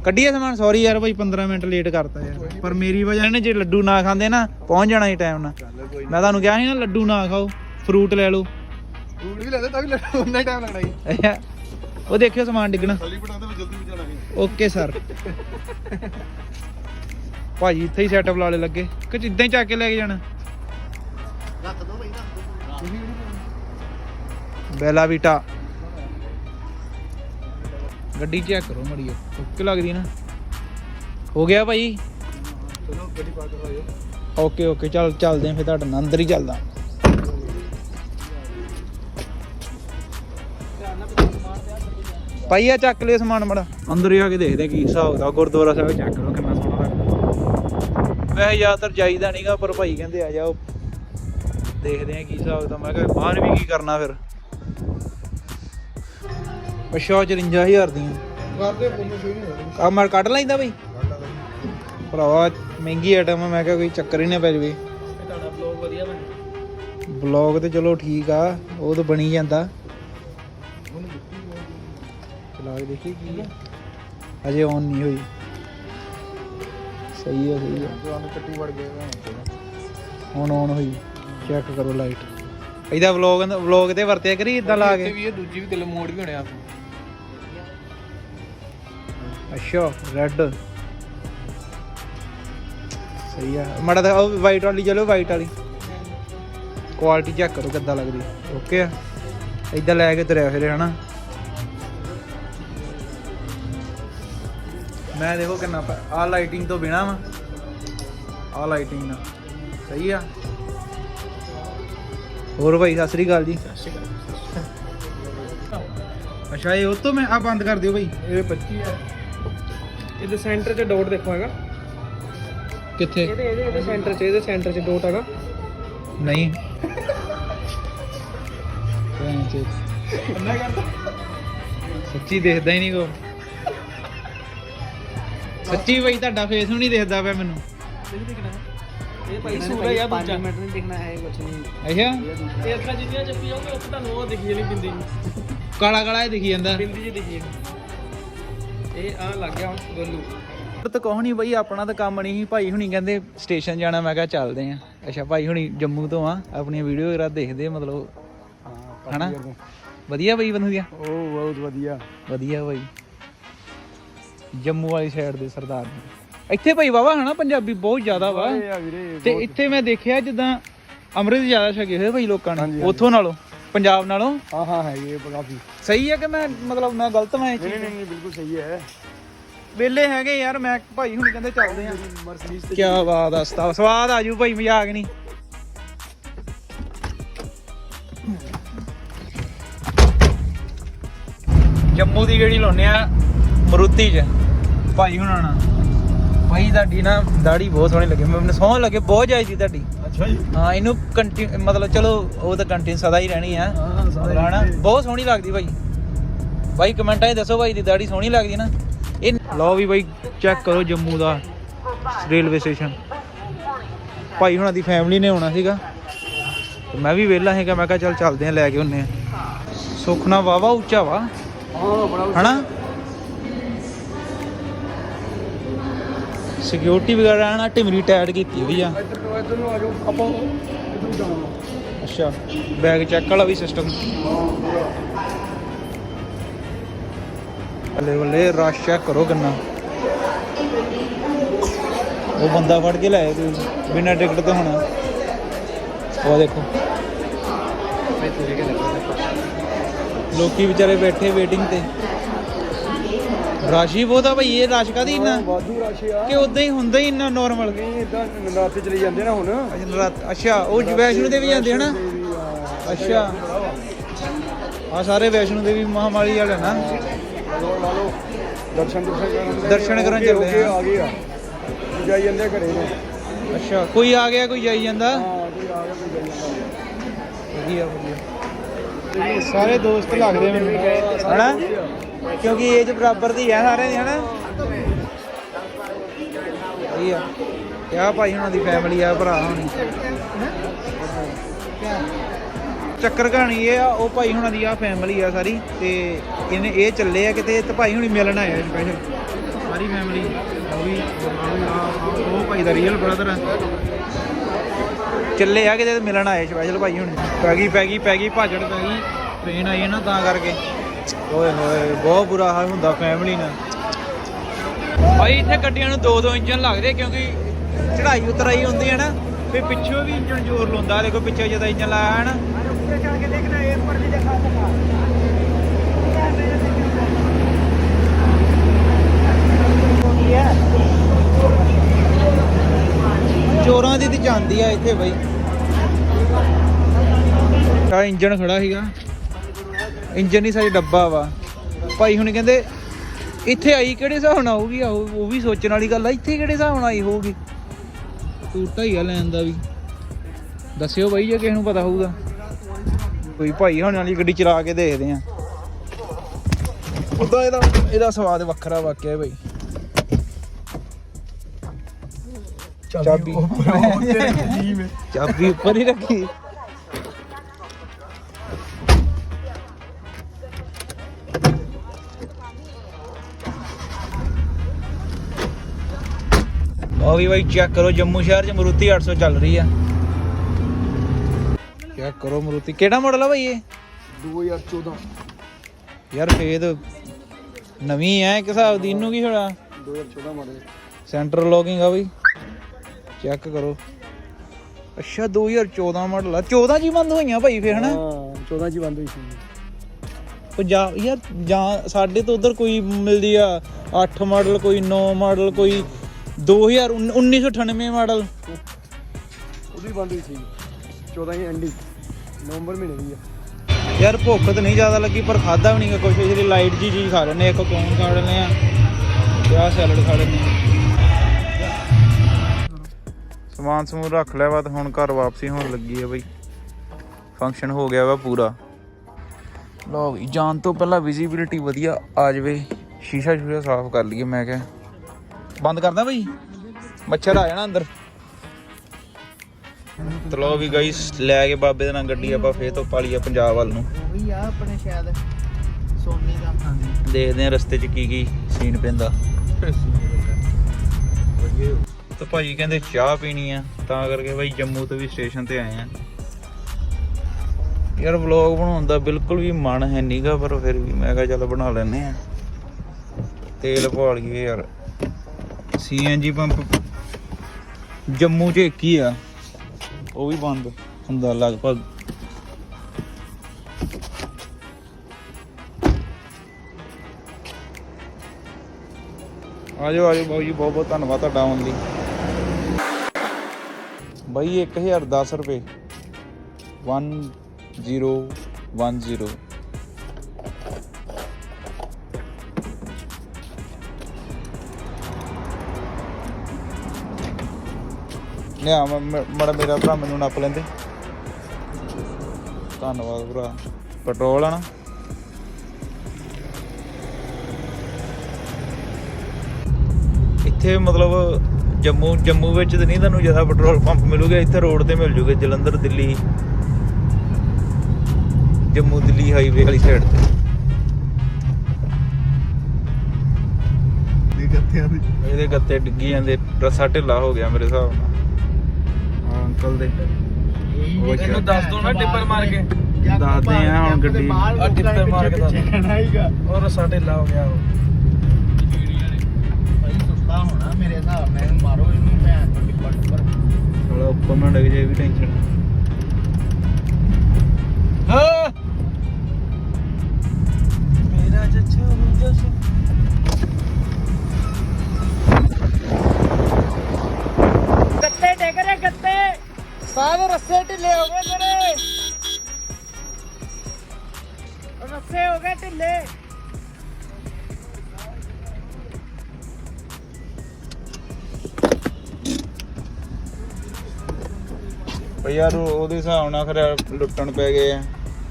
ਕੱਢੀਏ ਸਮਾਨ ਸੌਰੀ ਯਾਰ ਭਾਈ 15 ਮਿੰਟ ਲੇਟ ਕਰਤਾ ਯਾਰ। ਪਰ ਮੇਰੀ ਵਜ੍ਹਾ ਨੇ ਜੇ ਲੱਡੂ ਨਾ ਖਾਂਦੇ ਨਾ ਪਹੁੰਚ ਜਾਣਾ ਸੀ ਟਾਈਮ ਨਾਲ। ਮੈਂ ਤੁਹਾਨੂੰ ਕਿਹਾ ਸੀ ਨਾ ਲੱਡੂ ਨਾ ਖਾਓ ਫਰੂਟ ਲੈ ਲਓ। ਫੂਡ ਵੀ ਲੈਦੇ ਤਾਂ ਵੀ ਉਨਾ ਹੀ ਟਾਈਮ ਲੱਗਣਾ ਹੀ ਅੱਛਾ, ਉਹ ਦੇਖਿਓ ਸਮਾਨ ਡਿੱਗਣਾ। ਓਕੇ ਸਰ ਭਾਜੀ ਇੱਥੇ ਹੀ ਸੈਟਅਪ ਲਾਲੇ ਲੱਗੇ। ਕਿ ਇਦਾਂ ਹੀ ਚੱਕ ਕੇ ਲੈ ਕੇ ਜਾਣਾ। ਰੱਖ ਦੋ ਬਈ ਰੱਖ ਦੋ। ਬੈਲਾ ਵੀਟਾ ਗੱਡੀ ਚੈੱਕ ਕਰੋ ਮੜੀ ਓਕੇ ਲੱਗਦੀ ਨਾ। ਹੋ ਗਿਆ ਭਾਈ। ਓਕੇ ਓਕੇ ਚੱਲ ਚੱਲਦੇ ਆਂ ਫਿਰ ਤੁਹਾਡੇ ਨਾਲ ਅੰਦਰ ਹੀ ਚੱਲਦਾ। ਭਾਈ ਆ ਚੱਕ ਲਿਓ ਸਮਾਨ ਮੜਾ। ਅੰਦਰ ਹੀ ਆ ਕੇ ਦੇਖਦੇ ਆ ਕੀ ਹਿਸਾਬ ਦਾ। ਗੁਰਦੁਆਰਾ ਸਾਹਿਬ ਚੈੱਕ ਕਰੋ ਕਿੰਨਾ ਵੈਸੇ ਜ਼ਿਆਦਾਤਰ ਜਾਈਦਾ ਨਹੀਂਗਾ ਪਰ ਭਾਈ ਕਹਿੰਦੇ ਆ ਜਾਓ। ਦੇਖਦੇ ਆ ਕੀ ਹਿਸਾਬ ਦਾ। ਮੈਂ ਕਿਹਾ ਬਾਹਰ ਵੀ ਕੀ ਕਰਨਾ ਫਿਰ? ਅੱਛਾ 54000 ਦੀਆਂ। ਕਰਦੇ ਪੁੰਨ ਸ਼ੋਈ ਨਹੀਂ ਆ ਮੈਂ ਕੱਢ ਲੈਂਦਾ ਬਈ। ਭਰਾਵਾ ਮਹਿੰਗੀ ਆਈਟਮ ਆ ਮੈਂ ਕਿਹਾ ਕੋਈ ਚੱਕਰ ਹੀ ਨਾ ਪੈ ਜਵੇ। ਤੁਹਾਡਾ ਬਲੌਗ ਵਧੀਆ ਬਣ। ਬਲੌਗ ਤੇ ਚਲੋ ਠੀਕ ਆ ਉਹ ਤਾਂ ਬਣੀ ਜਾਂਦਾ। ਚਲਾ ਕੇ ਦੇਖੀ ਕੀ ਆ? ਅਜੇ ਔਨ ਨਹੀਂ ਹੋਈ। ਸਹੀ ਆ ਸਹੀ ਆ ਤੁਹਾਨੂੰ ਕੱਟੀ ਵੜ ਗਏ ਹੁਣ ਔਨ ਹੋਈ। ਚੈੱਕ ਕਰੋ ਲਾਈਟ ਇਹਦਾ ਵਲੌਗ ਵਲੌਗ ਤੇ ਵਰਤਿਆ ਕਰੀ ਇਦਾਂ ਲਾ ਕੇ? ਵੀ ਇਹ ਦੂਜੀ ਵੀ ਦਿਲ ਮੋੜ ਵੀ ਹੋਣੇ ਆ ਅੱਛਾ ਰੈੱਡ ਸਹੀ ਆ। ਮੜਾ ਤਾਂ ਉਹ ਵਾਈਟ ਵਾਲੀ ਚਲੋ ਵਾਈਟ ਵਾਲੀ। ਕੁਆਲਿਟੀ ਚੈੱਕ ਕਰੋ ਕਿੱਦਾਂ ਲੱਗਦੀ। ਓਕੇ ਆ? ਇਦਾਂ ਲੈ ਕੇ ਤੁਰਿਆ ਫਿਰੇ ਹਨਾ? ਮੈਂ ਦੇਖੋ ਕਿੰਨਾ ਆ ਲਾਈਟਿੰਗ ਤੋਂ ਬਿਨਾ ਵਾ। ਆ ਲਾਈਟਿੰਗ ਨਾਲ। ਸਹੀ ਆ। ਹੋਰ ਭਾਈ ਸਤਿ ਸ੍ਰੀ ਅਕਾਲ ਜੀ। ਅੱਛਾ ਇਹ ਉਹ ਤੋਂ ਮੈਂ ਆ ਬੰਦ ਕਰ ਦਿਓ ਭਾਈ। ਇਹ 25 ਆ। ਇਹਦੇ ਸੈਂਟਰ 'ਚ ਡਾਟ ਦੇਖੋ ਹੈਗਾ। ਕਿੱਥੇ? ਇਹਦੇ ਇਹਦੇ ਇਹਦੇ ਸੈਂਟਰ 'ਚ ਇਹਦੇ ਸੈਂਟਰ 'ਚ ਡਾਟ ਹੈਗਾ। ਨਹੀਂ। [laughs] ਸੱਚੀ ਦੇਖਦਾ ਹੀ ਨਹੀਂ ਕੋ ਸੱਚੀ ਬਈ ਤੁਹਾਡਾ ਫੇਸ ਵੀ ਨਹੀਂ ਦਿਖਦਾ ਪਿਆ ਮੈਨੂੰ। ਨਹੀਂ ਦਿਖਣਾ ਇਹ ਭਾਈ ਸੂਰ ਹੈ ਯਾਰ ਦੂਜਾ। ਮਿੰਟ ਨਹੀਂ ਦਿਖਣਾ ਹੈ ਕੁਝ ਨਹੀਂ। ਅੱਛਾ? ਇਹ ਅੱਖਾਂ ਜਿੰਨੀਆਂ ਚੱਪੀ ਜਾਓਗੇ ਉੱਥੇ ਤੁਹਾਨੂੰ ਉਹ ਦਿਖੀ ਜਾਣੀ ਬਿੰਦੀ ਕਾਲਾ ਕਾਲਾ ਹੀ ਦਿਖੀ ਜਾਂਦਾ। ਬਿੰਦੀ ਜੀ ਦਿਖੀ ਜਾਣੀ ਇਹ ਆ ਲੱਗ ਗਿਆ ਹੁਣ ਗੋਲੂ। ਤਾਂ ਕੁਛ ਨਹੀਂ ਬਈ ਆਪਣਾ ਤਾਂ ਕੰਮ ਨਹੀਂ ਸੀ। ਭਾਈ ਹੁਣੀ ਕਹਿੰਦੇ ਸਟੇਸ਼ਨ ਜਾਣਾ ਮੈਂ ਕਿਹਾ ਚੱਲਦੇ ਆ ਅੱਛਾ ਭਾਈ ਹੁਣੀ ਜੰਮੂ ਤੋਂ ਆ ਆਪਣੀਆਂ ਵੀਡੀਓ ਵਗੈਰਾ ਦੇਖਦੇ ਆ ਮਤਲਬ। ਹਨਾ? ਵਧੀਆ। ਬਈ ਬਣੂਗੀਆਂ ਉਹ ਬਹੁਤ ਵਧੀਆ। ਵਧੀਆ ਭਾਈ ਜੰਮੂ ਵਾਲੀ ਸਾਈਡ ਦੇ ਸਰਦਾਰ ਨੇ। ਇੱਥੇ ਭਾਈ ਵਾਵਾ ਹਨਾ ਪੰਜਾਬੀ ਬਹੁਤ ਜ਼ਿਆਦਾ ਵਾ। ਆ ਵੀਰੇ ਤੇ ਇੱਥੇ ਮੈਂ ਦੇਖਿਆ ਜਿੱਦਾਂ ਅੰਮ੍ਰਿਤ ਜ਼ਿਆਦਾ ਛਕੇ ਹੋਏ ਭਾਈ ਲੋਕਾਂ ਹਾਂਜੀ, ਨੇ ਹਾਂਜੀ। ਉੱਥੋਂ ਨਾਲੋਂ ਪੰਜਾਬ ਨਾਲੋਂ। ਹਾਂ ਹਾਂ ਹੈ ਇਹ ਕਾਫੀ। ਸਹੀ ਹੈ ਕਿ ਮੈਂ ਮਤਲਬ ਮੈਂ ਗਲਤ ਮੈਂ ਇਹ ਨਹੀਂ ਚੀਜ਼? ਨਹੀਂ ਨਹੀਂ ਬਿਲਕੁਲ ਸਹੀ ਹੈ। ਵੇਲੇ ਹੈਗੇ ਯਾਰ ਮੈਂ ਭਾਈ ਹੁਣ ਕਹਿੰਦੇ ਚੱਲਦੇ ਆ। ਮਰਸੀਡੀਜ਼ ਕੀ ਬਾਤ ਆ ਸਤਾ ਸਵਾਦ ਆ ਜੂ ਭਾਈ ਮਜ਼ਾਕ ਨਹੀਂ। ਜੰਮੂ ਦੀ ਜਿਹੜੀ ਲਾਉਨੇ ਆ ਮਰੂਤੀ ਚ। ਭਾਈ ਹੁਣਾਂ ਨਾਲ। ਭਾਈ ਤੁਹਾਡੀ ਨਾ ਦਾੜੀ ਬਹੁਤ ਸੋਹਣੀ ਲੱਗੀ। ਮੈਨੂੰ ਸੋਹਣ ਲੱਗੇ ਬਹੁਤ ਜਾਈ ਸੀ ਤੁਹਾਡੀ। ਅੱਛਾ ਜੀ। ਹਾਂ ਇਹਨੂੰ ਮਤਲਬ ਚਲੋ ਉਹ ਤਾਂ ਕੰਟੀਨ ਸਦਾ ਹੀ ਰਹਿਣੀ ਆ। ਹਾਂ ਬਹੁਤ ਸੋਹਣੀ ਲੱਗਦੀ ਭਾਈ। ਭਾਈ ਕਮੈਂਟਾਂ 'ਚ ਦੱਸੋ ਭਾਈ ਦੀ ਦਾੜੀ ਸੋਹਣੀ ਲੱਗਦੀ ਨਾ? ਇਹ ਲਓ ਵੀ ਭਾਈ ਚੈੱਕ ਕਰੋ ਜੰਮੂ ਦਾ ਰੇਲਵੇ ਸਟੇਸ਼ਨ ਭਾਈ ਹੁਣਾਂ ਦੀ ਫੈਮਿਲੀ ਨੇ ਆਉਣਾ ਸੀਗਾ। ਤੇ ਮੈਂ ਵੀ ਵਿਹਲਾ ਸੀਗਾ ਮੈਂ ਕਿਹਾ ਚੱਲ ਚੱਲਦੇ ਆ ਲੈ ਕੇ ਹੁੰਨੇ ਆ। ਸੁਖਨਾ ਵਾਵਾ ਉੱਚਾ ਵਾ। ਹਾਂ ਬੜਾ ਹਨਾ? ਸਿਕਿਉਰਿਟੀ ਵਗੈਰਾ ਨਾ ਟਿਮਰੀ ਟਾਈਟ ਕੀਤੀ ਹੋਈ ਆ ਇੱਧਰ ਨੂੰ ਇੱਧਰ ਨੂੰ ਆ ਜਾਓ ਆਪਾਂ ਇੱਧਰ ਨੂੰ ਜਾਣਾ ਅੱਛਾ ਬੈਗ ਚੈੱਕ ਵਾਲਾ ਵੀ ਸਿਸਟਮ ਬੱਲੇ ਬੱਲੇ ਰਸ਼ ਚੈੱਕ ਕਰੋ ਕਿੰਨਾ ਉਹ ਬੰਦਾ ਫੜ ਕੇ ਲਾਇਆ ਕੋਈ ਬਿਨਾਂ ਟਿਕਟ ਤੋਂ ਹੋਣਾ ਉਹ ਦੇਖੋ ਲੋਕੀ ਵਿਚਾਰੇ ਬੈਠੇ ਵੇਟਿੰਗ ਤੇ ਰਾਸ਼ੀ ਬਹੁਤ ਭਈ ਇਹ ਰਸ਼ ਕਾਦੀ ਇੰਨਾ? ਵਾਧੂ ਰਸ਼ ਆ। ਕਿ ਉਦਾਂ ਹੀ ਹੁੰਦਾ ਹੀ ਇੰਨਾ ਨਾਰਮਲ ਨਹੀਂ ਇਦਾਂ ਨਰਾਤੇ ਚਲੇ ਜਾਂਦੇ ਨਾ ਹੁਣ। ਅੱਛਾ ਉਹ ਵੈਸ਼ਨੂ ਦੇਵੀ ਜਾਂਦੇ ਹਨਾ? ਅੱਛਾ। ਆ। ਸਾਰੇ ਵੈਸ਼ਨੂ ਦੇਵੀ ਮਹਾਮਾਰੀ ਵਾਲੇ ਨਾ। ਲੋ ਲਾ ਲੋ ਦਰਸ਼ਨ ਦਰਸ਼ਨ ਕਰਨ ਦਰਸ਼ਨ ਕਰਨ ਚੱਲੇ ਆ। ਆ। ਆ ਗਏ ਆ। ਜਾਈ ਜਾਂਦੇ ਘਰੇ। ਨੇ ਅੱਛਾ ਕੋਈ ਆ ਗਿਆ ਕੋਈ ਜਾਈ ਜਾਂਦਾ? ਹਾਂ ਕੋਈ ਆ ਗਿਆ ਕੋਈ ਜਾਈ ਜਾਂਦਾ। ਵਧੀਆ ਵਧੀਆ। ਸਾਰੇ ਦੋਸਤ ਲੱਗਦੇ ਮੈਨੂੰ। ਹਨਾ? ਕਿਉਂਕਿ ਏਜ ਬਰਾਬਰ ਦੀ ਆ ਸਾਰਿਆਂ ਦੀ, ਹਨਾ? ਇਹ ਆ। ਇਹ ਆ ਭਾਈ ਹੁਣਾਂ ਦੀ ਫੈਮਿਲੀ ਆ, ਭਰਾ ਹੋਣੀ। ਚੱਕਰ ਕਹਾਣੀ ਇਹ ਆ, ਉਹ ਭਾਈ ਹੁਣਾਂ ਦੀ ਆ ਫੈਮਿਲੀ ਆ ਸਾਰੀ, ਤੇ ਇਹਨੇ ਇਹ ਚੱਲੇ ਆ ਕਿਤੇ, ਤੇ ਭਾਈ ਹੁਣੀ ਮਿਲਣ ਆਏ ਆ ਸਪੈਸ਼ਲ ਸਾਰੀ ਫੈਮਿਲੀ ਉਹ ਵੀ ਉਹ- ਭਾਈ ਦਾ ਰੀਅਲ ਬ੍ਰਦਰ ਆ। ਚੱਲੇ ਆ ਕਿਤੇ ਮਿਲਣ ਆਏ ਸਪੈਸ਼ਲ ਭਾਈ ਹੁਣੀ। ਪੈ ਗਈ ਪੈ ਗਈ ਪੈ ਗਈ ਭਾਜੜ ਪੈ ਗਈ ਟ੍ਰੇਨ ਆਈ ਹੈ ਨਾ ਤਾਂ ਕਰਕੇ। ਓਏ ਹੋਏ ਬਹੁਤ ਬੁਰਾ ਹਾਲ ਹੁੰਦਾ ਫੈਮਿਲੀ ਨਾਲ। ਭਾਈ ਇੱਥੇ ਗੱਡੀਆਂ ਨੂੰ ਦੋ ਦੋ ਇੰਜਨ ਲੱਗਦੇ ਕਿਉਂਕਿ ਚੜਾਈ ਉਤਰਾਈ ਹੁੰਦੀ ਹੈ ਨਾ। ਵੀ ਪਿੱਛੋਂ ਵੀ ਇੰਜਨ ਜ਼ੋਰ ਲਾਉਂਦਾ ਦੇਖੋ ਪਿੱਛੇ ਜਿਹਦਾ ਇੰਜਨ ਲਾਇਆ ਹੈ ਨਾ। ਚੋਰਾਂ ਦੀ ਤੇ ਜਾਂਦੀ ਆ ਇੱਥੇ ਬਈ। ਆ ਇੰਜਨ ਖੜਾ ਸੀਗਾ। ਇੰਜਨ ਹੀ ਸਾਡੀ ਡੱਬਾ ਵਾ। ਭਾਈ ਹੁਣ ਕਹਿੰਦੇ ਇੱਥੇ ਆਈ ਕਿਹੜੇ ਹਿਸਾਬ ਨਾਲ ਆਊਗੀ ਆਹੋ ਉਹ ਵੀ ਸੋਚਣ ਵਾਲੀ ਗੱਲ ਆ ਇੱਥੇ ਕਿਹੜੇ ਹਿਸਾਬ ਨਾਲ ਆਈ ਹੋਊਗੀ? ਟੂਟਾ ਹੀ ਆ ਲੈਣ ਦਾ ਵੀ। ਦੱਸਿਓ ਬਾਈ ਜੇ ਕਿਸੇ ਨੂੰ ਪਤਾ ਹੋਊਗਾ। ਕੋਈ ਭਾਈ ਹੁਣ ਵਾਲੀ ਗੱਡੀ ਚਲਾ ਕੇ ਦੇਖਦੇ ਆ। ਉਦਾਂ ਇਹਦਾ ਇਹਦਾ ਸਵਾਦ ਵੱਖਰਾ ਵਾਕਿਆ ਭਾਈ ਚਾਬੀ [laughs] ਚਾਬੀ ਉੱਪਰ ਹੀ ਰੱਖੀ। ਉਹ ਵੀ ਬਾਈ ਚੈੱਕ ਕਰੋ ਜੰਮੂ ਸ਼ਹਿਰ ਚ ਮਰੂਤੀ 800 ਚੱਲ ਰਹੀ ਆ। ਚੈੱਕ ਕਰੋ ਮਰੂਤੀ। ਕਿਹੜਾ ਮਾਡਲ ਆ ਬਾਈ ਇਹ? 2014 ਯਾਰ ਫੇਦ ਨਵੀਂ ਐ ਇੱਕ ਹਿਸਾਬ ਦੀ। ਇਹਨੂੰ ਕੀ ਹੋਣਾ 2014 ਮਾਡਲ ਸੈਂਟਰ ਲੌਕਿੰਗ ਆ ਬਈ। ਚੈੱਕ ਕਰੋ। ਅੱਛਾ 2014 ਮਾਡਲ ਆ। 14 ਜੀ ਬੰਦ ਹੋਈਆਂ ਭਾਈ ਫੇਰ ਹਨਾ? ਹਾਂ 14 ਜੀ ਬੰਦ ਹੋਈ ਸੀ। ਪੰਜਾਬ ਯਾਰ ਜਾਂ ਸਾਡੇ ਤੋਂ ਉਧਰ ਕੋਈ ਮਿਲਦੀ ਆ 8 ਮਾਡਲ ਕੋਈ 9 ਮਾਡਲ ਕੋਈ 2000 1998 ਮਾਡਲ ਉਹਦੀ ਬੰਦ ਹੋਈ ਸੀ। 14 ਹੀ ਐਂਡੀ। ਨਵੰਬਰ ਮਹੀਨੇ ਦੀ ਆ। ਯਾਰ ਭੁੱਖ ਤਾਂ ਨਹੀਂ ਜ਼ਿਆਦਾ ਲੱਗੀ ਪਰ ਖਾਦਾ ਵੀ ਨਹੀਂਗਾ ਕੁਛ। ਜਿਹੜੀ ਲਾਈਟ ਜੀ ਚੀਜ਼ ਖਾ ਲੈਣੇ ਇੱਕ ਕੌਣ ਖਾ ਲੈਣੇ ਆ ਤੇ ਆਹ ਸੈਲਡ ਖਾ ਲੈਣੇ ਆ। ਸਮਾਨ ਸਮੂਨ ਰੱਖ ਲਿਆ ਵਾ ਤੇ ਹੁਣ ਘਰ ਵਾਪਸੀ ਹੋਣ ਲੱਗੀ ਹੈ ਬਈ। ਫੰਕਸ਼ਨ ਹੋ ਗਿਆ ਵਾ ਪੂਰਾ। ਲੋ ਵੀ ਜਾਣ ਤੋਂ ਪਹਿਲਾਂ ਵਿਜ਼ਿਬਿਲਿਟੀ ਵਧੀਆ ਆ ਜਾਵੇ। ਸ਼ੀਸ਼ਾ ਸ਼ੂਸ਼ਾ ਸਾਫ਼ ਕਰ ਲਈਏ ਮੈਂ ਕਿਹਾ। ਬੰਦ ਕਰਦਾ ਬਈ? ਮੱਛਰ ਆ ਜਾਣਾ ਅੰਦਰ। ਤੇ ਲੋ ਵੀ ਗਾਈਸ ਲੈ ਕੇ ਬਾਬੇ ਦੇ ਨਾਲ ਗੱਡੀ ਆਪਾਂ ਫੇਰ ਤੋਂ ਪਾਲੀ ਆ ਪੰਜਾਬ ਵੱਲ ਨੂੰ। ਵੀ ਆ ਆਪਣੇ ਸ਼ਾਇਦ ਸੋਨੀ ਦਾ। ਦੇਖਦੇ ਆ ਰਸਤੇ 'ਚ ਕੀ ਕੀ ਸੀਨ ਪੈਂਦਾ। ਤੇ ਭਾਜੀ ਕਹਿੰਦੇ ਚਾਹ ਪੀਣੀ ਆ ਤਾਂ ਕਰਕੇ ਭਾਈ ਜੰਮੂ ਤੋਂ ਵੀ ਸਟੇਸ਼ਨ ਤੇ ਆਏ ਆ। ਯਾਰ ਵਲੌਗ ਬਣਾਉਣ ਦਾ ਬਿਲਕੁਲ ਵੀ ਮਨ ਹੈ ਨਹੀਂਗਾ ਪਰ ਫਿਰ ਵੀ ਮੈਂ ਕਿਹਾ ਚੱਲ ਬਣਾ ਲੈਨੇ ਆ ਤੇਲ ਪਾ ਲਈਏ ਯਾਰ। CNG pump. ਜੰਮੂ 'ਚ ਇੱਕ ਹੀ ਆ। ਉਹ ਵੀ ਬੰਦ ਹੁੰਦਾ ਲਗਭਗ। ਆਜੋ ਆਜੋ ਬਾਊ ਜੀ ਬਹੁਤ ਬਹੁਤ ਧੰਨਵਾਦ ਤੁਹਾਡਾ ਆਉਣ ਲਈ। ਬਾਈ 1010 ਰੁਪਏ। 1010 ਲਿਆ ਮੜਾ ਮੇਰਾ ਭਰਾ ਮੈਨੂੰ ਨੱਪ ਲੈਂਦੇ। ਧੰਨਵਾਦ ਭਰਾ। ਪੈਟਰੋਲ ਆ ਨਾ। ਇੱਥੇ ਮਤਲਬ ਜੰਮੂ ਜੰਮੂ ਵਿੱਚ ਤਾਂ ਨਹੀਂ ਤੁਹਾਨੂੰ ਜ਼ਿਆਦਾ ਪੈਟਰੋਲ ਪੰਪ ਮਿਲੂਗਾ ਇੱਥੇ ਰੋਡ ਤੇ ਮਿਲ ਜੂਗੇ ਜਲੰਧਰ ਦਿੱਲੀ। ਜੰਮੂ ਦਿੱਲੀ ਹਾਈਵੇ ਵਾਲੀ ਸਾਈਡ ਤੇ। ਇਹਦੇ ਗੱਤੇ ਡਿੱਗੀ ਜਾਂਦੇ ਰਸਾ ਢਿੱਲਾ ਹੋ ਗਿਆ ਮੇਰੇ ਹਿਸਾਬ ਨਾਲ। ਅੰਕਲ ਦੇ। ਉਹ ਅੱਛਾ। ਦੱਸ ਦੋ ਨਾ ਟਿੱਪਰ ਮਾਰ ਕੇ। ਦੱਸਦੇ ਆ ਹੁਣ ਗੱਡੀ ਆ ਟਿੱਪਰ ਮਾਰ ਕੇ ਦੱਸ ਹੀਗਾ। ਉਹ ਰਸਾ ਢਿੱਲਾ ਹੋ ਗਿਆ ਉਹ। ਭਾਈ ਸੁਸਤਾ ਹੋਣਾ ਮੇਰੇ ਹਿਸਾਬ ਨਾਲ ਮਾਰੋ ਇਹਨੂੰ ਭੈਣ ਤੋਂ ਟਿੱਪਰ ਟਿੱਪਰ। ਥੋੜਾ ਉੱਪਰ ਨਾ ਡਿੱਗ ਜਾਏ ਵੀ ਟੈਨਸ਼ਨ ਹਾਂ। ਮੇਰਾ ਜੱਛਾ ਜੱਛਾ ਗੱਤੇ ਡਿੱਗ ਰਹੇ ਗੱਤੇ। ਸਾਰੇ ਰੱਸੇ ਢਿੱਲੇ ਹੋ ਗਏ ਤੇਰੇ। ਰੱਸੇ ਹੋ ਗਏ ਢਿੱਲੇ। ਭਈ ਯਾਰ ਉਹ- ਉਹਦੇ ਹਿਸਾਬ ਨਾਲ ਫਿਰ ਲੁੱਟਣ ਪੈ ਗਏ ਆ।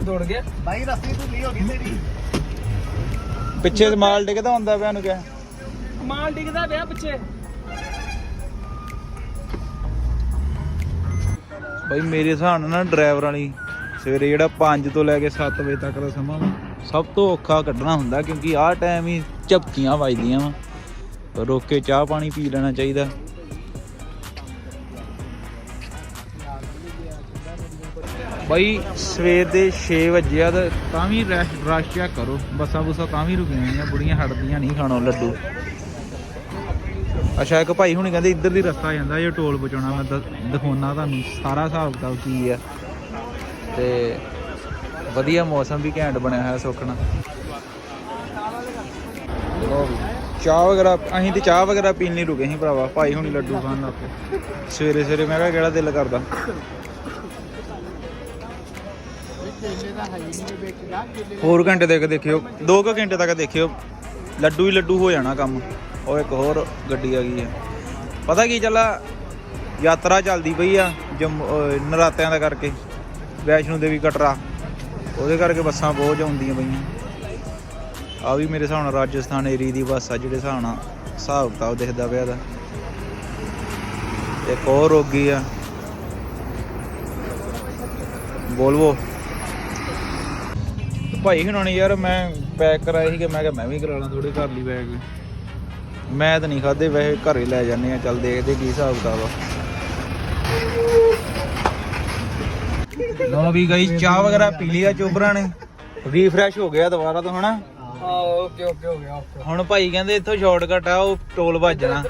ਦੌੜ ਗਿਆ। ਬਾਈ ਰਸਤੇ ਤੋਂ ਨਹੀਂ ਹੋ ਗਈ ਤੇਰੀ। ਪਿੱਛੇ ਸਮਾਲ ਡਿੱਗਦਾ ਹੁੰਦਾ ਪਿਆ ਨੂੰ ਕਿਹਾ ਮਾਲ ਡਿੱਗਦਾ ਪਿਆ ਪਿੱਛੇ। ਬਈ, ਮੇਰੇ ਹਿਸਾਬ ਨਾਲ ਨਾ ਡਰਾਈਵਰ ਵਾਲੀ ਸਵੇਰੇ ਜਿਹੜਾ 5 ਤੋਂ ਲੈ ਕੇ 7 ਵਜੇ ਤੱਕ ਦਾ ਸਮਾਂ ਸਭ ਤੋਂ ਔਖਾ ਕੱਢਣਾ ਹੁੰਦਾ ਕਿਉਂਕਿ ਆਹ ਟਾਈਮ ਹੀ ਝਪਕੀਆਂ ਵੱਜਦੀਆਂ ਵਾ। ਰੋਕ ਕੇ ਚਾਹ ਪਾਣੀ ਪੀ ਲੈਣਾ ਚਾਹੀਦਾ। ਬਈ, ਸਵੇਰ ਦੇ 6 ਵਜੇ ਆ ਤਾਂ ਵੀ ਰਸ਼ ਰਸ਼ ਚੈੱਕ ਕਰੋ। ਬੱਸਾਂ ਬੁੱਸਾਂ ਤਾਂ ਵੀ ਰੁਕੀਆਂ ਹੋਈਆਂ, ਬੁੜੀਆਂ ਹਟਦੀਆਂ ਨਹੀਂ ਖਾਣੋਂ ਲੱਡੂ। ਅੱਛਾ, ਇੱਕ ਭਾਈ ਹੁਣੀ ਕਹਿੰਦੇ ਇੱਧਰ ਦੀ ਰਸਤਾ ਜਾਂਦਾ ਜੇ ਟੋਲ ਬਚਾਉਣਾ, ਮੈਂ ਦਿਖਾਉਣਾ ਤੁਹਾਨੂੰ ਸਾਰਾ ਹਿਸਾਬ ਕਿਤਾਬ ਕੀ ਆ। ਤੇ ਵਧੀਆ ਮੌਸਮ ਵੀ ਘੈਂਟ ਬਣਿਆ ਹੋਇਆ ਸੁੱਕਣਾ ਚਾਹ ਵਗੈਰਾ, ਅਸੀਂ ਤੇ ਚਾਹ ਵਗੈਰਾ ਪੀਣ ਨਹੀਂ ਰੁਕੇ ਸੀ ਭਰਾਵਾ, ਭਾਈ ਹੁਣੀ ਲੱਡੂ ਖਾਣ ਲੱਗ ਪਏ। ਸਵੇਰੇ ਸਵੇਰੇ ਮੈਂ ਕਿਹਾ, ਕਿਹੜਾ ਦਿਲ ਕਰਦਾ? ਹੋਰ ਘੰਟੇ ਤੱਕ ਦੇਖਿਓ 2 ਕੁ ਘੰਟੇ ਤੱਕ ਦੇਖਿਓ, ਲੱਡੂ ਹੀ ਲੱਡੂ ਹੋ ਜਾਣਾ ਕੰਮ। ਉਹ ਇੱਕ ਹੋਰ ਗੱਡੀ ਆ ਗਈ ਆ। ਪਤਾ ਕੀ ਚੱਲਾ ਯਾਤਰਾ ਚੱਲਦੀ ਪਈ ਆ ਜੰਮੂ ਨਰਾਤਿਆਂ ਦਾ ਕਰਕੇ। ਵੈਸ਼ਨੋ ਦੇਵੀ ਕਟਰਾ। ਉਹਦੇ ਕਰਕੇ ਬੱਸਾਂ ਬਹੁਤ ਆਉਂਦੀਆਂ ਪਈਆਂ। ਆ ਵੀ ਮੇਰੇ ਹਿਸਾਬ ਨਾਲ ਰਾਜਸਥਾਨ ਏਰੀਆ ਦੀ ਬੱਸ ਆ ਜਿਹੜੇ ਹਿਸਾਬ ਨਾਲ ਹਿਸਾਬ ਕਿਤਾਬ ਦਿਖਦਾ ਪਿਆ ਦਾ ਇੱਕ ਹੋਰ ਰੋਗੀ ਆ। ਬੋਲਵੋ ਭਾਈ ਹੁਣਾਣੀ ਯਾਰ ਮੈਂ ਪੈਕ ਕਰਾਏ ਸੀਗੇ, ਮੈਂ ਕਿਹਾ ਮੈਂ ਵੀ ਕਰਾ ਲਾਂ ਥੋੜੇ ਘਰ ਲਈ ਬੈਗ ਮੈਂ ਤਾਂ ਨਹੀਂ ਖਾਦੇ ਵੈਸੇ ਘਰੇ ਲੈ ਜਾਂਦੇ ਆ ਚੱਲ ਦੇਖਦੇ ਕੀ ਹਿਸਾਬ ਕਿਤਾਬ ਲੋ ਵੀ ਗਈ ਚਾਹ ਵਗੈਰਾ ਪੀ ਲਿਆ ਚੋਬਰਾਂ ਨੇ। ਰੀਫਰੈਸ਼ ਹੋ ਗਿਆ ਦੁਬਾਰਾ ਤੋਂ ਹਨਾ? ਹਾਂ ਓਕੇ ਓਕੇ ਹੋ ਗਿਆ ਹੁਣ ਭਾਈ ਕਹਿੰਦੇ ਇੱਥੋਂ ਸ਼ਾਰਟਕਟ ਆ ਉਹ ਟੋਲ ਵੱਜਣਾ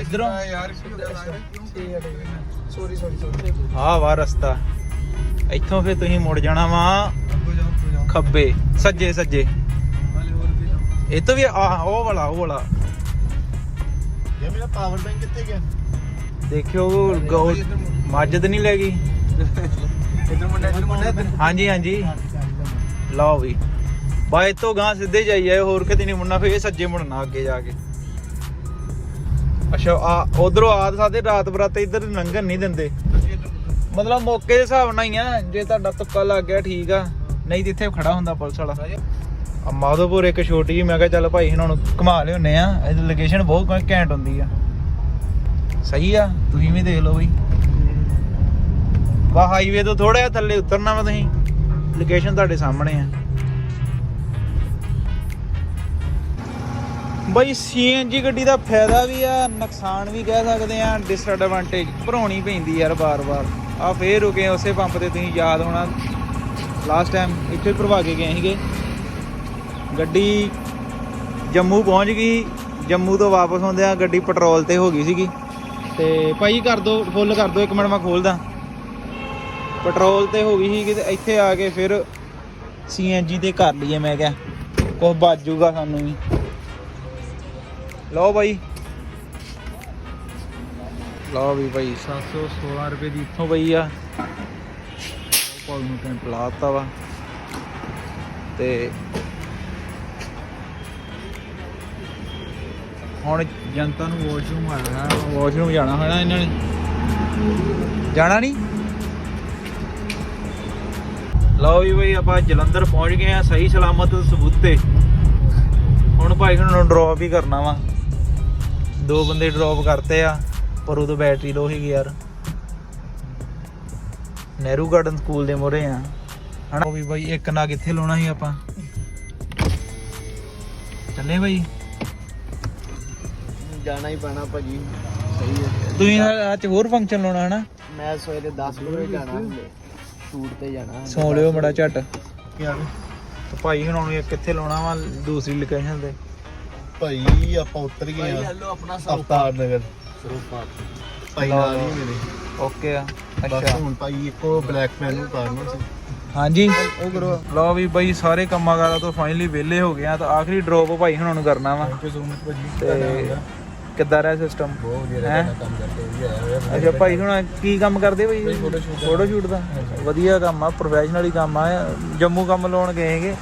ਇੱਧਰ ਯਾਰ ਸੋਰੀ ਸੋਰੀ ਸੋਰੀ ਆਹ ਵਾ ਰਸਤਾ। ਇੱਥੋਂ ਫਿਰ ਤੁਸੀਂ ਮੁੜ ਜਾਣਾ ਵਾ ਖੱਬੇ ਸੱਜੇ ਸੱਜੇ। ਇਹ ਤੋਂ ਵੀ ਆ ਉਹ ਵਾਲਾ ਉਹ ਵਾਲਾ। ਇਹ ਮੇਰਾ ਪਾਵਰ ਬੈਂਕ ਕਿੱਥੇ ਗਿਆ? ਦੇਖਿਓ ਉਹ ਮੱਝ ਨਹੀਂ ਲੈ ਗਈ। ਇਧਰ ਮੁੰਡਾ ਇਧਰ ਮੁੰਡਾ ਇੱਧਰ। ਹਾਂਜੀ ਹਾਂਜੀ। ਲਓ ਵੀ। ਬਾ ਇੱਥੋਂ ਗਾਂ ਸਿੱਧੇ ਜਾਈ ਜਾਏ ਹੋਰ ਕਿਤੇ ਨਹੀਂ ਮੁੜਨਾ ਫਿਰ ਇਹ ਸੱਜੇ ਮੁੜਨਾ ਅੱਗੇ ਜਾ ਕੇ। ਅੱਛਾ ਆ ਉਧਰੋਂ ਆਦ ਸਾਦੇ ਰਾਤ ਬਰਾਤ ਇੱਧਰ ਲੰਘਣ ਨਹੀਂ ਦਿੰਦੇ। ਮਤਲਬ ਮੌਕੇ ਦੇ ਹਿਸਾਬ ਨਾਲ ਹੀ ਆ ਜੇ ਤੁਹਾਡਾ ਤੁੱਕਾ ਲੱਗ ਗਿਆ ਠੀਕ ਆ। ਨਹੀਂ ਤੇ ਇੱਥੇ ਖੜਾ ਹੁੰਦਾ ਪੁਲਿਸ ਵਾਲਾ। ਆ ਮਾਧੋਪੁਰ ਇੱਕ ਛੋਟੀ ਜਿਹੀ, ਮੈਂ ਕਿਹਾ ਚੱਲ ਭਾਈ ਇਹਨਾਂ ਨੂੰ ਘੁਮਾ ਲਿਆਉਂਦੇ ਆ। ਇਹਦੀ ਲੋਕੇਸ਼ਨ ਬਹੁਤ ਘੈਂਟ ਹੁੰਦੀ ਆ। ਸਹੀ ਆ, ਤੁਸੀਂ ਵੀ ਦੇਖ ਲਓ ਬਈ। ਵਾ ਹਾਈਵੇ ਤੋਂ ਥੋੜਾ ਜਿਹਾ ਥੱਲੇ ਉਤਰਨਾ ਵਾ ਤੁਸੀਂ। ਲੋਕੇਸ਼ਨ ਤੁਹਾਡੇ ਸਾਹਮਣੇ ਆ। ਬਈ ਸੀਐਨਜੀ ਗੱਡੀ ਦਾ ਫਾਇਦਾ ਵੀ ਆ, ਨੁਕਸਾਨ ਵੀ ਕਹਿ ਸਕਦੇ ਆ ਡਿਸਐਡਵਾਂਟੇਜ ਭਰਾਉਣੀ ਪੈਂਦੀ ਯਾਰ ਬਾਰ-ਬਾਰ ਆ ਫੇਰ ਰੁਕੇ ਉਸੇ ਪੰਪ ਤੇ, ਤੁਸੀਂ ਯਾਦ ਹੋਣਾ। ਲਾਸਟ ਟਾਈਮ ਇੱਥੇ ਭਰਵਾ ਕੇ ਗਏ ਸੀਗੇ। ਗੱਡੀ ਜੰਮੂ ਪਹੁੰਚ ਗਈ, ਜੰਮੂ ਤੋਂ ਵਾਪਸ ਆਉਂਦਿਆਂ ਗੱਡੀ ਪੈਟਰੋਲ ਤੇ ਹੋ ਗਈ ਸੀਗੀ। ਤੇ ਭਾਈ ਕਰ ਦੋ, ਫੁੱਲ ਕਰ ਦੋ, ਇੱਕ ਮਿੰਟ ਮੈਂ ਖੋਲਦਾ। ਪੈਟਰੋਲ ਤੇ ਹੋ ਗਈ ਸੀ ਤੇ ਇੱਥੇ ਆ ਕੇ ਫਿਰ ਸੀਐਨਜੀ ਤੇ ਕਰ ਲਈਏ ਮੈਂ ਕਿਹਾ। ਕੁਝ ਬਚ ਜੂਗਾ ਸਾਨੂੰ ਵੀ। ਲਓ ਬਾਈ। ਲਓ ਵੀ ਭਾਈ 716 ਰੁਪਏ ਦੀ ਇੱਥੋਂ ਪਈ ਆ। ਪਾਲ ਨੂੰ ਕੈਂਪ ਲਾਤਾ ਵਾ। ਤੇ ਹੁਣ ਜਨਤਾ ਨੂੰ ਵਾਸ਼ਰੂਮ ਆਣਾ ਵਾਸ਼ਰੂਮ ਜਾਣਾ ਹੋਣਾ ਇਹਨਾਂ ਨੇ। ਜਾਣਾ ਨਹੀਂ? ਲਓ ਵੀ ਬਈ, ਆਪਾਂ ਜਲੰਧਰ ਪਹੁੰਚ ਗਏ ਆ ਸਹੀ ਸਲਾਮਤ ਸਬੂਤੇ। ਹੁਣ ਭਾਈ ਨੂੰ ਡ੍ਰੌਪ ਹੀ ਕਰਨਾ ਵਾ। ਦੋ ਬੰਦੇ ਡ੍ਰੌਪ ਕਰਤੇ ਆ, ਪਰ ਉਦੋਂ ਬੈਟਰੀ ਲੋ ਸੀਗੀ ਯਾਰ। ਨਹਿਰੂ ਗਾਰਡਨ ਸਕੂਲ ਦੇ ਮੋਰੇ ਆ। ਹਨਾ? ਵੀ ਬਾਈ ਇੱਕ ਨਾ ਕਿੱਥੇ ਲਾਉਣਾ ਸੀ ਆਪਾਂ। ਚੱਲੇ ਬਾਈ। ਜਾਣਾ ਹੀ ਪੈਣਾ ਭਾਜੀ। ਸਹੀ ਹੈ। ਤੁਸੀਂ ਅੱਜ ਹੋਰ ਫੰਕਸ਼ਨ ਲਾਉਣਾ ਹਨਾ? ਮੈਂ ਸਵੇਰੇ 10 ਵਜੇ ਜਾਣਾ। ਹੁੰਦੇ ਸ਼ੂਟ ਤੇ ਜਾਣਾ। ਸੌ ਲਿਓ ਮੜਾ ਝਟ। ਕੀ ਆ ਤੇ ਭਾਈ ਹੁਣ ਉਹਨੂੰ ਕਿੱਥੇ ਲਾਉਣਾ ਵਾ ਦੂਸਰੀ ਲੋਕੇਸ਼ਨ ਤੇ। ਭਾਈ ਆਪਾਂ ਉਤਰ ਗਏ ਆ ਹੈਲੋ ਆਪਣਾ ਅਵਤਾਰ ਨਗਰ। ਸਰੂਪਾ ਭਾਈ ਨਾਲ ਹੀ ਮੇਰੇ। ਓਕੇ ਆ। ਬਸ ਅੱਛਾ। ਹੁਣ ਭਾਈ ਇੱਕੋ ਬਲੈਕ ਪੈਨ ਨੂੰ ਉਤਾਰਨਾ ਸੀ। ਹਾਂਜੀ। ਉਹ ਕਰੋ। ਲਓ ਵੀ ਬਾਈ ਸਾਰੇ ਕੰਮਾਂ ਕਾਰਾਂ ਤੋਂ ਫਾਈਨਲੀ ਵਿਹਲੇ ਹੋ ਗਏ ਆ ਤਾਂ ਆਖਰੀ ਡ੍ਰੌਪ ਭਾਈ ਹੁਣਾਂ ਨੂੰ ਕਰਨਾ ਵਾ। ਥੈਂਕ ਯੂ ਸੋ ਮਚ ਭਾਜੀ। ਤੇ ਕਿੱਦਾਂ ਰਿਹਾ ਸਿਸਟਮ ਬਹੁਤ ਵਧੀਆ ਹੈਂ? ਰਿਹਾ ਕੰਮ ਕਰਦੇ ਵਧੀਆ ਆਇਆ ਹੋਇਆ ਅੱਛਾ ਭਾਈ ਹੁਣ ਕੀ ਕੰਮ ਕਰਦੇ ਭਾਈ photo shoot ਦਾ। ਫੋਟੋ ਸ਼ੂਟ ਦਾ ਵਧੀਆ ਕੰਮ ਆ ਪ੍ਰੋਫੈਸ਼ਨਲ ਹੀ ਕੰਮ ਆ। ਜੰਮੂ ਕੰਮ ਲਾਉਣ ਗਏ ਹੈਗੇ?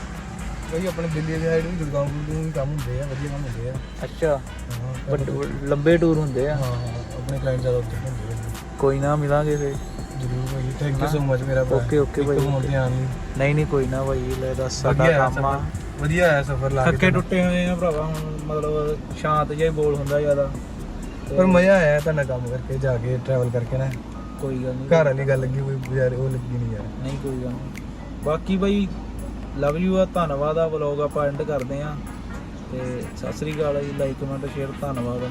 ਭਾਈ ਆਪਣੇ ਦਿੱਲੀ ਦੇ ਸਾਈਡ ਵੀ ਗੁਰਗਾਉਂ ਨੂੰ ਵੀ ਕੰਮ ਹੁੰਦੇ ਆ ਵਧੀਆ ਕੰਮ ਹੁੰਦੇ ਆ। ਅੱਛਾ। ਹਾਂ ਵੱਡੇ- ਲੰਬੇ ਟੂਰ ਹੁੰਦੇ ਆ। ਹਾਂ ਆਪਣੇ ਕਲਾਇੰਟ ਜ਼ਿਆਦਾ ਉੱਥੇ ਹੁੰਦੇ ਆ। ਕੋਈ ਨਾ ਮਿਲਾਂਗੇ ਫੇ ਜਰੂਰ ਭਾਈ ਥੈਂਕ ਯੂ ਸੋ ਮਚ ਮੇਰਾ ਭਰਾ Okay, okay ਭਾਈ, ਫੋਨ okay. ਤੇ ਆਉਣ ਲਈ। ਨਹੀਂ ਨਹੀਂ ਕੋਈ ਨਾ ਭਾਈ ਲੈ ਦੱਸ ਸਾਡਾ ਵਧੀਆ ਆਇਆ ਕੰਮ ਆ। ਸਫ਼ਰ ਵਧੀਆ ਆਇਆ ਸਫ਼ਰ ਲਾ ਕੇ ਥੱਕੇ ਟੁੱਟੇ ਹੋਏ ਆ ਭਰਾਵਾ ਹੁਣ ਮਤਲਬ ਸ਼ਾਂਤ ਜਿਹਾ ਹੀ ਬੋਲ ਹੁੰਦਾ ਜ਼ਿਆਦਾ। ਤੇ ਪਰ ਮਜ਼ਾ ਆਇਆ ਤੁਹਾਡਾ ਕੰਮ ਕਰਕੇ ਜਾ ਕੇ ਟਰੈਵਲ ਕਰਕੇ ਨਾ। ਕੋਈ ਗੱਲ ਨਹੀਂ ਘਰ ਵਾਲੀ ਗੱਲ ਲੱਗੀ ਕੋਈ ਯਾਰ ਉਹ ਲੱਗੀ ਨਹੀਂ ਯਾਰ। ਨਹੀਂ ਕੋਈ ਗੱਲ ਨਹੀਂ। ਬਾਕੀ ਬਾਈ ਲਵ ਯੂ ਆ ਧੰਨਵਾਦ ਆ ਵਲੌਗ ਆਪਾਂ ਐਂਡ ਕਰਦੇ ਆ ਤੇ ਸਤਿ ਸ੍ਰੀ ਅਕਾਲ ਜੀ ਲਾਈਕ ਕਮੈਂਟ ਸ਼ੇਅਰ ਧੰਨਵਾਦ